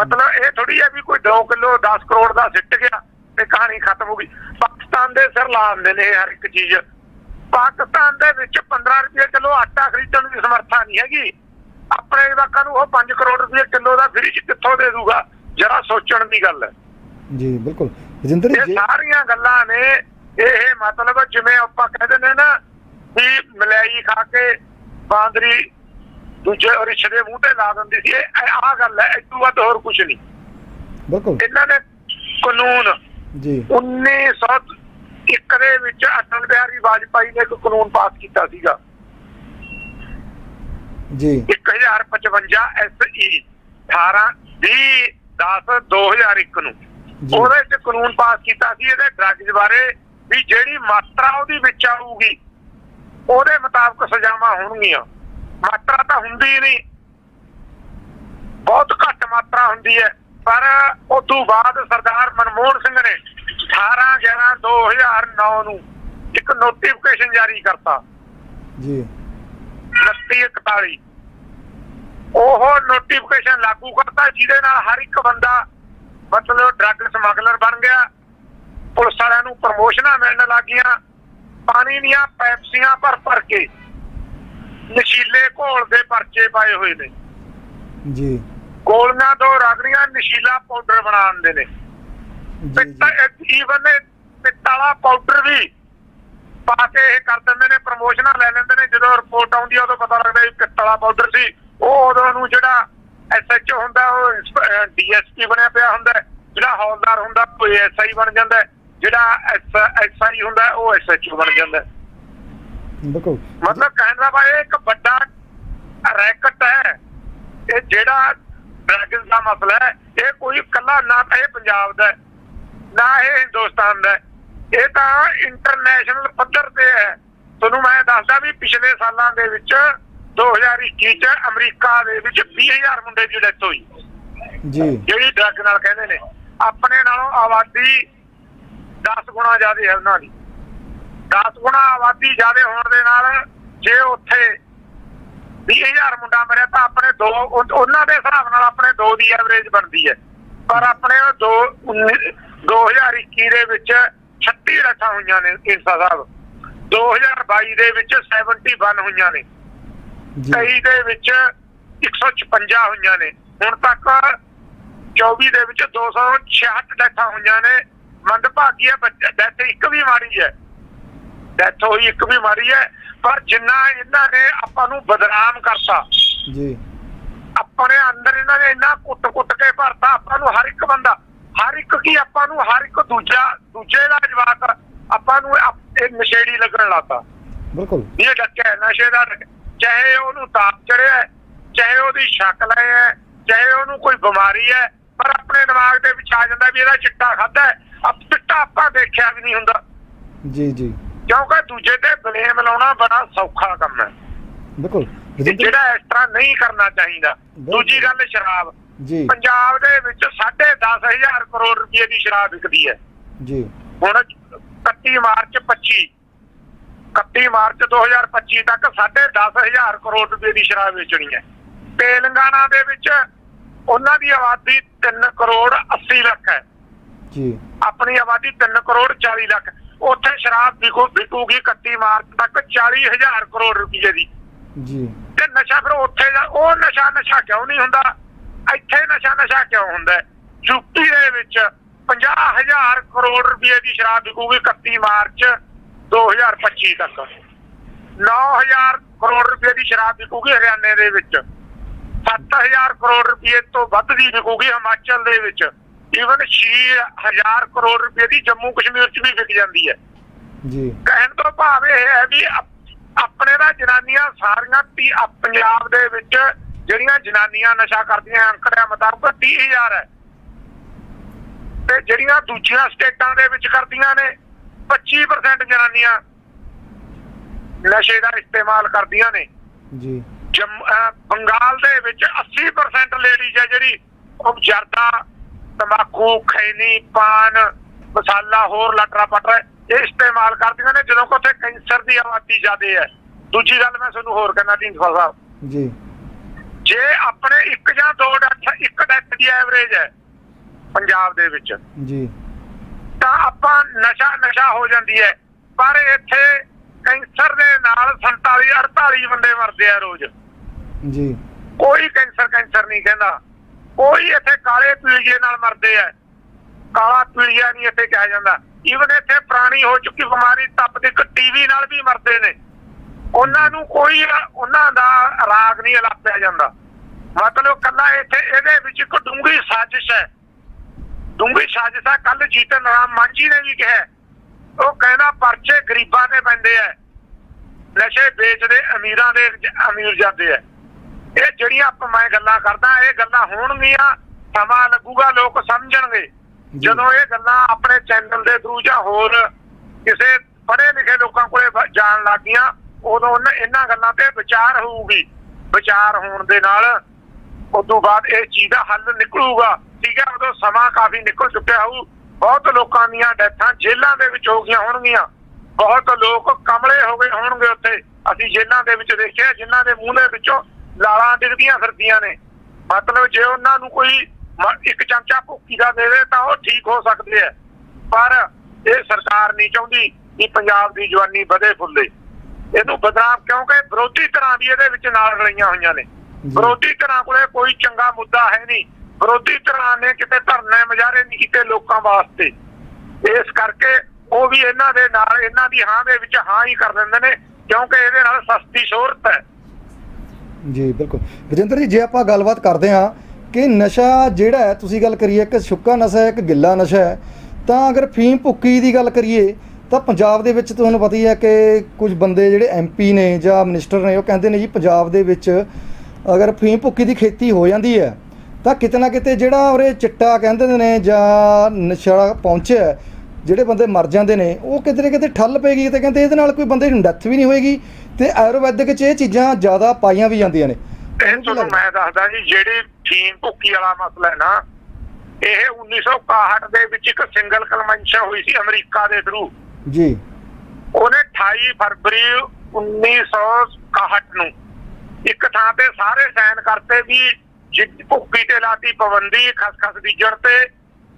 ਮਤਲਬ ਇਹ ਥੋੜੀ ਹੈ ਵੀ ਕੋਈ 2 ਕਿਲੋ 10 ਕਰੋੜ ਦਾ ਸਿੱਟ ਗਿਆ ਤੇ ਕਹਾਣੀ ਖਤਮ ਹੋ ਗਈ। ਪਾਕਿਸਤਾਨ ਦੇ ਸਿਰ ਲਾ ਦਿੰਦੇ ਨੇ ਇਹ ਹਰ ਇੱਕ ਚੀਜ਼। ਪਾਕਿਸਤਾਨ ਦੇ ਵਿੱਚ 15 ਰੁਪਏ ਕਿਲੋ ਆਟਾ ਖਰੀਦਣ ਦੀ ਸਮਰੱਥਾ ਨਹੀਂ ਹੈਗੀ। ਆਪਣੇ ਜਵਾਕਾਂ ਨੂੰ ਉਹ 5 ਕਰੋੜ ਰੁਪਏ ਕਿਲੋ ਦਾ ਫ੍ਰੀ ਚ ਕਿੱਥੋਂ ਦੇ ਦੂਗਾ? ਜਰਾ ਸੋਚਣ ਦੀ ਗੱਲ ਹੈ। ਜੀ ਬਿਲਕੁਲ। ਰਜਿੰਦਰ ਇਹ ਜੀ ਸਾਰੀਆਂ ਗੱਲਾਂ ਨੇ ਇਹ ਮਤਲਬ ਜਿਵੇਂ ਆਪਾਂ ਕਹਿੰਦੇ ਨੇ ਨਾ ਵੀ ਮਲਾਈ ਖਾ ਕੇ ਬਾਂਦਰੀ ਦੂਜੇ ਰਿਛ ਦੇ ਮੂੰਹ ਤੇ ਲਾ ਦਿੰਦੀ ਸੀ ਇਹ ਆਹ ਗੱਲ ਹੈ ਇਸ ਤੋਂ ਵੱਧ ਹੋਰ ਕੁਝ ਨਹੀਂ। ਬਿਲਕੁਲ। ਇਹਨਾਂ ਨੇ ਕਾਨੂੰਨ ਜੀ। 1901 ਦੇ ਵਿੱਚ ਅਟਲ ਬਿਹਾਰੀ ਵਾਜਪਾਈ ਨੇ ਇੱਕ ਕਾਨੂੰਨ ਪਾਸ ਕੀਤਾ ਸੀਗਾ। ਜੀ। 1055 ਐਸਈ 18 20 10 2001 ਨੂੰ। ਉਹਦੇ ਵਿੱਚ ਕਾਨੂੰਨ ਪਾਸ ਕੀਤਾ ਸੀ ਇਹਦੇ ਡਰੱਗਸ ਬਾਰੇ ਵੀ ਜਿਹੜੀ ਮਾਤਰਾ ਉਹਦੀ ਵਿੱਚ ਆਊਗੀ ਉਹਦੇ ਮੁਤਾਬਕ ਸਜ਼ਾਵਾਂ ਹੋਣਗੀਆਂ। ਮਾਤਰਾ ਤਾਂ ਹੁੰਦੀ ਨਹੀਂ। ਬਹੁਤ ਘੱਟ ਮਾਤਰਾ ਹੁੰਦੀ ਹੈ। ਪਰ ਉਸ ਤੋਂ ਬਾਅਦ ਸਰਦਾਰ ਮਨਮੋਹਨ ਸਿੰਘ ਨੇ 18 11 2009 ਨੂੰ ਇੱਕ ਨੋਟੀਫਿਕੇਸ਼ਨ ਜਾਰੀ ਕਰਤਾ। ਜੀ। 2941 ਉਹ ਨੋਟੀਫਿਕੇਸ਼ਨ ਲਾਗੂ ਕਰਤਾ ਜਿਹਦੇ ਨਾਲ ਹਰ ਇੱਕ ਬੰਦਾ ਮਤਲਬ ਡਰੱਗ ਸਮਗਲਰ ਬਣ ਗਿਆ। ਪੁਲਿਸ ਵਾਲਿਆਂ ਨੂੰ ਪ੍ਰਮੋਸ਼ਨਾਂ ਮਿਲਣ ਲੱਗੀਆਂ। ਪਾਣੀ ਦੀਆਂ ਪੈਪਸੀਆਂ ਭਰ ਭਰ ਕੇ ਨਸ਼ੀਲੇ ਘੋਲ ਦੇ ਪਰਚੇ ਪਾਏ ਹੋਏ ਨੇ। ਜੀ। ਗੋਲੀਆਂ ਤੋਂ ਰਗੜੀਆਂ ਨਸ਼ੀਲਾ ਪਾਊਡਰ ਬਣਾਉਂਦੇ ਨੇ। ਈਵਨ ਪਿੱਤਲਾ ਪਾਊਡਰ ਵੀ ਪਾ ਕੇ ਇਹ ਕਰ ਦਿੰਦੇ ਨੇ ਪ੍ਰਮੋਸ਼ਨਾਂ ਲੈ ਲੈਂਦੇ ਨੇ। ਜਦੋਂ ਰਿਪੋਰਟ ਆਉਂਦੀ ਆ ਉਦੋਂ ਪਤਾ ਲੱਗਦਾ ਵੀ ਪਿੱਤਲਾ ਪਾਊਡਰ ਸੀ। ਉਹ ਉਦੋਂ ਨੂੰ ਜਿਹੜਾ ਐਸਐਚਓ ਹੁੰਦਾ ਉਹ ਡੀਐਸਪੀ ਬਣਿਆ ਪਿਆ ਹੁੰਦਾ। ਜਿਹੜਾ ਹੌਲਦਾਰ ਹੁੰਦਾ ਕੋਈ ਐਸਆਈ ਬਣ ਜਾਂਦਾ। ਜਿਹੜਾ ਐਸਆਈ ਹੁੰਦਾ ਉਹ ਐਸਐਚਓ ਬਣ ਜਾਂਦਾ। ਬਿਲਕੁਲ। ਮਤਲਬ ਕਹਿਣ ਦਾ ਭਾਈ ਇੱਕ ਵੱਡਾ ਰੈਕਟ ਹੈ। ਇਹ ਜਿਹੜਾ ਡਰੱਗਸ ਦਾ ਮਸਲਾ ਹੈ ਇਹ ਕੋਈ ਇਕੱਲਾ ਨਾ ਇਹ ਪੰਜਾਬ ਦਾ ਨਾ ਇਹ ਹਿੰਦੁਸਤਾਨ ਦਾ। ਇਹ ਤਾਂ ਇੰਟਰਨੈਸ਼ਨਲ ਪੱਧਰ ਤੇ ਹੈ। ਤੁਹਾਨੂੰ ਮੈਂ ਦੱਸਦਾ ਵੀ ਪਿਛਲੇ ਸਾਲਾਂ ਦੇ ਵਿੱਚ 2021 ਚ ਅਮਰੀਕਾ ਦੇ ਵਿੱਚ 20000 ਮੁੰਡੇ ਦੀ ਡੈਥ ਹੋਈ। ਜੀ। ਜਿਹੜੀ ਡਰੱਗ ਨਾਲ ਕਹਿੰਦੇ ਨੇ। ਆਪਣੇ ਨਾਲੋਂ ਆਬਾਦੀ 10 ਗੁਣਾ ਜ਼ਿਆਦਾ ਹੈ ਉਹਨਾਂ ਦੀ। 10 ਗੁਣਾ ਆਬਾਦੀ ਜ਼ਿਆਦਾ ਹੋਣ ਦੇ ਨਾਲ ਜੇ ਉੱਥੇ 20000 ਮੁੰਡਾ ਮਰਿਆ ਤਾਂ ਆਪਣੇ ਦੋ ਉਹ- ਉਹਨਾਂ ਦੇ ਹਿਸਾਬ ਨਾਲ ਆਪਣੇ ਦੋ ਦੀ ਐਵਰੇਜ ਬਣਦੀ ਹੈ। ਪਰ ਆਪਣੇ ਦੋ 19 2021 ਦੇ ਵਿੱਚ 36 ਡੈਥਾਂ ਹੋਈਆਂ ਨੇ ਇੰਸਾ ਸਾਹਿਬ। 2022 ਦੇ ਵਿੱਚ 71 ਹੋਈਆਂ ਨੇ। ਜੀ। 23 ਦੇ ਵਿੱਚ 156 ਹੋਈਆਂ ਨੇ। ਹੁਣ ਤੱਕ 24 ਦੇ ਵਿੱਚ 266 ਡੈਥਾਂ ਹੋਈਆਂ ਨੇ। ਮੰਦਭਾਗੀ ਹੈ ਡੈਥ ਇੱਕ ਵੀ ਮਾਰੀ ਹੈ। ਡੈਥ ਹੋਈ ਇੱਕ ਵੀ ਮਾਰੀ ਹੈ। ਪਰ ਜਿੰਨਾ ਇਹਨਾਂ ਨੇ ਆਪਾਂ ਨੂੰ ਬਦਨਾਮ ਕਰਤਾ ਜੀ। ਆਪਣੇ ਅੰਦਰ ਇਹਨਾਂ ਨੇ ਇੰਨਾ ਕੁੱਟ-ਕੁੱਟ ਕੇ ਭਰਤਾ ਆਪਾਂ ਨੂੰ ਹਰ ਇੱਕ ਬੰਦਾ। ਹਰ ਇੱਕ ਕੀ ਆਪਾਂ ਨੂੰ ਹਰ ਇੱਕ ਦੂਜਾ ਦੂਜੇ ਦਾ ਜਵਾਕ ਆਪਾਂ ਨੂੰ ਇਹ ਨਸ਼ੇੜੀ ਲੱਗਣ ਲੱਗਾ ਬਿਲਕੁਲ। ਇਹ ਡੱਕਿਆ ਹੈ, ਨਸ਼ੇ ਦਾ। ਚਾਹੇ ਉਹਨੂੰ ਤਾਪ ਚੜਿਆ ਹੈ, ਚਾਹੇ ਉਹਦੀ ਸ਼ਕਲ ਹੈ ਚਾਹੇ ਉਹਨੂੰ ਕੋਈ ਬਿਮਾਰੀ ਹੈ ਪਰ ਆਪਣੇ ਦਿਮਾਗ ਦੇ ਵਿੱਚ ਆ ਜਾਂਦਾ ਵੀ ਇਹਦਾ ਚਿੱਟਾ ਖਾਦਾ ਚਿੱਟਾ ਆਪਾਂ ਦੇਖਿਆ ਵੀ ਨਹੀਂ ਹੁੰਦਾ। ਜੀ ਜੀ। ਕਿਉਂਕਿ ਦੂਜੇ ਤੇ ਬਲੇਮ ਲਾਉਣਾ ਬੜਾ ਸੌਖਾ ਕੰਮ ਹੈ। ਬਿਲਕੁਲ। ਜਿਹੜਾ ਇਸ ਤਰ੍ਹਾਂ ਨਹੀਂ ਕਰਨਾ ਚਾਹੀਦਾ ਦੂਜੀ ਗੱਲ ਸ਼ਰਾਬ। ਜੀ। ਪੰਜਾਬ ਦੇ ਵਿੱਚ 10500 ਕਰੋੜ ਰੁਪਏ ਦੀ ਸ਼ਰਾਬ ਵਿਕਦੀ ਹੈ। ਜੀ। ਹੁਣ 31 ਮਾਰਚ 25 31 ਮਾਰਚ 2025 ਤੱਕ 10500 ਕਰੋੜ ਰੁਪਏ ਦੀ ਸ਼ਰਾਬ ਵੇਚਣੀ ਹੈ। ਤੇਲੰਗਾਨਾ ਦੇ ਵਿੱਚ ਉਹਨਾਂ ਦੀ ਆਬਾਦੀ 3 ਕਰੋੜ 80 ਲੱਖ ਹੈ। ਜੀ। ਆਪਣੀ ਆਬਾਦੀ 3 ਕਰੋੜ 40 ਲੱਖ। ਉੱਥੇ ਸ਼ਰਾਬ ਵਿਕੂ ਵਿਕੂਗੀ 31 ਮਾਰਚ ਤੱਕ 40000 ਕਰੋੜ ਰੁਪਏ ਦੀ। ਜੀ। ਤੇ ਨਸ਼ਾ ਫਿਰ ਉੱਥੇ ਦਾ ਉਹ ਨਸ਼ਾ ਨਸ਼ਾ ਕਿਉਂ ਨਹੀਂ ਹੁੰਦਾ? ਇੱਥੇ ਨਸ਼ਾ ਨਸ਼ਾ ਕਿਉਂ ਹੁੰਦਾ? ਯੂਪੀ ਦੇ ਵਿੱਚ 50000 ਕਰੋੜ ਰੁਪਏ ਦੀ ਸ਼ਰਾਬ ਵਿਕੂਗੀ 31 ਮਾਰਚ 2025 ਤੱਕ। 9000 ਕਰੋੜ ਰੁਪਏ ਦੀ ਸ਼ਰਾਬ ਵਿਕੂਗੀ ਹਰਿਆਣੇ ਦੇ ਵਿੱਚ। 7000 ਕਰੋੜ ਰੁਪਏ ਤੋਂ ਵੱਧ ਦੀ ਵਿਕੂਗੀ ਹਿਮਾਚਲ ਦੇ ਵਿੱਚ। ਈਵਨ 6000 ਕਰੋੜ ਰੁਪਏ ਦੀ ਜੰਮੂ ਕਸ਼ਮੀਰ 'ਚ ਵੀ ਵਿਕ ਜਾਂਦੀ ਹੈ। ਜੀ। ਕਹਿਣ ਤੋਂ ਭਾਵ ਇਹ ਹੈ ਵੀ ਆਪਣੇ ਦਾ ਜਨਾਨੀਆਂ ਸਾਰੀਆਂ ਪੰਜਾਬ ਦੇ ਵਿੱਚ ਜਿਹੜੀਆਂ ਜਨਾਨੀਆਂ ਨਸ਼ਾ ਕਰਦੀਆਂ ਅੰਕੜਿਆਂ ਮੁਤਾਬਕ 30000 ਹੈ। ਤੇ ਜਿਹੜੀਆਂ ਦੂਜੀਆਂ ਸਟੇਟਾਂ ਦੇ ਵਿੱਚ ਕਰਦੀਆਂ ਨੇ 25% ਜਨਾਨੀਆਂ ਨਸ਼ੇ ਦਾ ਇਸਤੇਮਾਲ ਕਰਦੀਆਂ ਨੇ। ਜੀ। ਬੰਗਾਲ ਦੇ ਵਿੱਚ 80% ਲੇਡੀਜ਼ ਹੈ ਜਿਹੜੀ ਉਹ ਜਰਦਾ ਤਮਾਕੂ ਖੈਨੀ ਪਾਨ ਮਸਾਲਾ ਹੋਰ ਲਟਰਾ ਪਟਰਾ ਇਹ ਇਸਤੇਮਾਲ ਕਰਦੀਆਂ ਨੇ ਜਦੋਂ ਕਿ ਉੱਥੇ ਕੈਂਸਰ ਦੀ ਆਬਾਦੀ ਜ਼ਿਆਦਾ ਹੈ। ਦੂਜੀ ਗੱਲ ਮੈਂ ਤੁਹਾਨੂੰ ਹੋਰ ਕਹਿਣਾ ਢੀਂਡਸਾ ਸਾਹਿਬ। ਜੀ। ਜੇ ਆਪਣੇ ਇੱਕ ਜਾਂ ਦੋ ਡੈਥ ਇੱਕ ਡੈਥ ਦੀ ਐਵਰੇਜ ਹੈ ਪੰਜਾਬ ਦੇ ਵਿੱਚ ਜੀ। ਤਾਂ ਆਪਾਂ ਨਸ਼ਾ ਨਸ਼ਾ ਹੋ ਜਾਂਦੀ ਹੈ। ਪਰ ਇੱਥੇ ਕੈਂਸਰ ਦੇ ਨਾਲ 47 48 ਬੰਦੇ ਮਰਦੇ ਆ ਰੋਜ਼। ਜੀ। ਕੋਈ ਕੈਂਸਰ ਕੈਂਸਰ ਨਹੀਂ ਕਹਿੰਦਾ। ਕੋਈ ਇੱਥੇ ਕਾਲੇ ਪੀਲੀਏ ਨਾਲ ਮਰਦੇ ਆ। ਕਾਲਾ ਪੀਲੀਆ ਨਹੀਂ ਇੱਥੇ ਕਿਹਾ ਜਾਂਦਾ। ਈਵਨ ਇੱਥੇ ਪੁਰਾਣੀ ਹੋ ਚੁੱਕੀ ਬਿਮਾਰੀ ਤਪਦਿਕ ਟੀਵੀ ਨਾਲ ਵੀ ਮਰਦੇ ਨੇ। ਉਹਨਾਂ ਨੂੰ ਕੋਈ, ਉਹਨਾਂ ਦਾ ਰਾਗ ਨਹੀਂ ਅਲਾਪਿਆ ਜਾਂਦਾ। ਮਤਲਬ ਕੱਲਾ ਇੱਥੇ ਇਹਦੇ ਵਿੱਚ ਇੱਕ ਡੂੰਗੀ ਸਾਜ਼ਿਸ਼ ਹੈ। ਡੂੰਗੀ ਸਾਜ਼ਿਸ਼ ਹੈ। ਕੱਲ ਜੀਤਨ ਰਾਮ ਮਾਂਝੀ ਨੇ ਵੀ ਕਿਹਾ ਉਹ ਕਹਿੰਦਾ ਪਰਚੇ ਗਰੀਬਾਂ ਦੇ ਪੈਂਦੇ ਆ। ਨਸ਼ੇ ਵੇਚਦੇ ਅਮੀਰਾਂ ਦੇ ਅਮੀਰ ਜਾਂਦੇ ਆ। ਇਹ ਜਿਹੜੀਆਂ ਆਪਾਂ ਮੈਂ ਗੱਲਾਂ ਕਰਦਾ ਇਹ ਗੱਲਾਂ ਹੋਣਗੀਆਂ ਸਮਾਂ ਲੱਗੂਗਾ ਲੋਕ ਸਮਝਣਗੇ। ਜਦੋਂ ਇਹ ਗੱਲਾਂ ਆਪਣੇ ਚੈਨਲ ਦੇ ਥਰੂ ਜਾਂ ਹੋਰ ਕਿਸੇ ਪੜ੍ਹੇ ਲਿਖੇ ਲੋਕਾਂ ਕੋਲੇ ਜਾਣ ਲੱਗੀਆਂ ਉਦੋਂ ਇਹਨਾਂ ਗੱਲਾਂ ਤੇ ਵਿਚਾਰ ਹੋਊਗੀ। ਵਿਚਾਰ ਹੋਣ ਦੇ ਨਾਲ ਉਸ ਤੋਂ ਬਾਅਦ ਇਹ ਚੀਜ਼ ਦਾ ਹੱਲ ਨਿਕਲੂਗਾ। ਠੀਕ ਹੈ ਉਦੋਂ ਸਮਾਂ ਕਾਫੀ ਨਿਕਲ ਚੁੱਕਿਆ ਹੋਊ। ਬਹੁਤ ਲੋਕਾਂ ਦੀਆਂ ਡੈਥਾਂ ਜੇਲ੍ਹਾਂ ਦੇ ਵਿੱਚ ਹੋ ਗਈਆਂ ਹੋਣਗੀਆਂ। ਬਹੁਤ ਲੋਕ ਕਮਲੇ ਹੋ ਗਏ ਹੋਣਗੇ ਉੱਥੇ। ਅਸੀਂ ਜੇਲ੍ਹਾਂ ਦੇ ਵਿੱਚ ਦੇਖਿਆ ਜਿਨ੍ਹਾਂ ਦੇ ਮੂੰਹ ਦੇ ਵਿੱਚੋਂ ਲਾਲਾਂ ਡਿੱਗਦੀਆਂ ਫਿਰਦੀਆਂ ਨੇ। ਮਤਲਬ ਜੇ ਉਹਨਾਂ ਨੂੰ ਕੋਈ ਇੱਕ ਚਮਚਾ ਭੁੱਕੀ ਦਾ ਦੇ ਦੇ ਤਾਂ ਉਹ ਠੀਕ ਹੋ ਸਕਦੇ ਆ। ਪਰ ਇਹ ਸਰਕਾਰ ਨਹੀਂ ਚਾਹੁੰਦੀ ਕਿ ਪੰਜਾਬ ਦੀ ਜਵਾਨੀ ਵਧੇ ਫੁੱਲੇ। ਇਹਨੂੰ ਬਦਨਾਮ ਕਿਉਂਕਿ ਵਿਰੋਧੀ ਧਿਰਾਂ ਵੀ ਇਹਦੇ ਵਿੱਚ ਨਾਲ ਰਲੀਆਂ ਹੋਈਆਂ ਨੇ। ਵਿਰੋਧੀ ਧਿਰਾਂ ਕੋਲੇ ਕੋਈ ਚੰਗਾ ਮੁੱਦਾ ਹੈ ਨਹੀਂ। ਵਿਰੋਧੀ ਧਿਰਾਂ ਨੇ ਕਿਤੇ ਧਰਨੇ ਮੁਜ਼ਾਹਰੇ ਨਹੀਂ ਕੀਤੇ ਲੋਕਾਂ ਵਾਸਤੇ। ਇਸ ਕਰਕੇ ਉਹ ਵੀ ਇਹਨਾਂ ਦੇ ਨਾਲ ਇਹਨਾਂ ਦੀ ਹਾਂ ਦੇ ਵਿੱਚ ਹਾਂ ਹੀ ਕਰ ਦਿੰਦੇ ਨੇ ਕਿਉਂਕਿ ਇਹਦੇ ਨਾਲ ਸਸਤੀ ਸ਼ੋਹਰਤ ਹੈ। ਜੀ, ਬਿਲਕੁਲ। ਰਜਿੰਦਰ ਜੀ, ਜੇ ਆਪਾਂ ਗੱਲਬਾਤ ਕਰਦੇ ਹਾਂ ਕਿ ਨਸ਼ਾ ਜਿਹੜਾ ਹੈ, ਤੁਸੀਂ ਗੱਲ ਕਰੀਏ ਕਿ ਸੁੱਕਾ ਨਸ਼ਾ ਹੈ, ਇੱਕ ਗਿੱਲਾ ਨਸ਼ਾ ਹੈ, ਤਾਂ ਅਗਰ ਫੀਮ ਭੁੱਕੀ ਦੀ ਗੱਲ ਕਰੀਏ, ਤਾਂ ਪੰਜਾਬ ਦੇ ਵਿੱਚ ਤੁਹਾਨੂੰ ਪਤਾ ਹੀ ਹੈ ਕਿ ਕੁਝ ਬੰਦੇ ਜਿਹੜੇ ਐਮਪੀ ਨੇ ਜਾਂ ਮਿਨਿਸਟਰ ਨੇ, ਉਹ ਕਹਿੰਦੇ ਨੇ ਜੀ, ਪੰਜਾਬ ਦੇ ਵਿੱਚ ਅਗਰ ਫੀਮ ਭੁੱਕੀ ਦੀ ਖੇਤੀ ਹੋ ਜਾਂਦੀ ਹੈ, ਤਾਂ ਕਿਤੇ ਨਾ ਕਿਤੇ ਜਿਹੜਾ ਉਰੇ ਚਿੱਟਾ ਕਹਿੰਦੇ ਨੇ ਜਾਂ ਨਸ਼ਾ ਪਹੁੰਚਿਆ ਜਿਹੜੇ ਬੰਦੇ ਮਰ ਜਾਂਦੇ ਨੇ ਉਹ ਕਿਤੇ ਨਾ ਕਿਤੇ ਠੱਲ ਪੈਗੀ ਤੇ ਕਹਿੰਦੇ ਇਹਦੇ ਨਾਲ ਕੋਈ ਬੰਦੇ ਦੀ ਡੈਥ ਵੀ ਨਹੀਂ ਹੋਏਗੀ ਤੇ ਆਯੁਰਵੈਦਿਕ 'ਚ ਇਹ ਚੀਜ਼ਾਂ ਜ਼ਿਆਦਾ ਪਾਈਆਂ ਵੀ ਜਾਂਦੀਆਂ ਨੇ। ਇਹ ਤੁਹਾਨੂੰ ਮੈਂ ਦੱਸਦਾ ਜੀ ਜਿਹੜੀ ਫੀਮ ਭੁੱਕੀ ਵਾਲਾ ਮਸਲਾ ਹੈ ਨਾ ਇਹ 1961 ਦੇ ਵਿੱਚ ਇੱਕ ਸਿੰਗਲ ਕਨਵੈਨਸ਼ਨ ਹੋਈ ਸੀ ਅਮਰੀਕਾ ਦੇ ਥਰੂ ਜੀ। ਉਹਨੇ 28 ਫਰਵਰੀ 1961 ਨੂੰ ਇੱਕ ਥਾਂ ਤੇ ਸਾਰੇ ਸਾਈਨ ਕਰਤੇ ਵੀ ਭੁੱਕੀ ਤੇ ਲਾਤੀ ਪਾਬੰਦੀ ਖਸਖਸ ਬੀਜਣ ਤੇ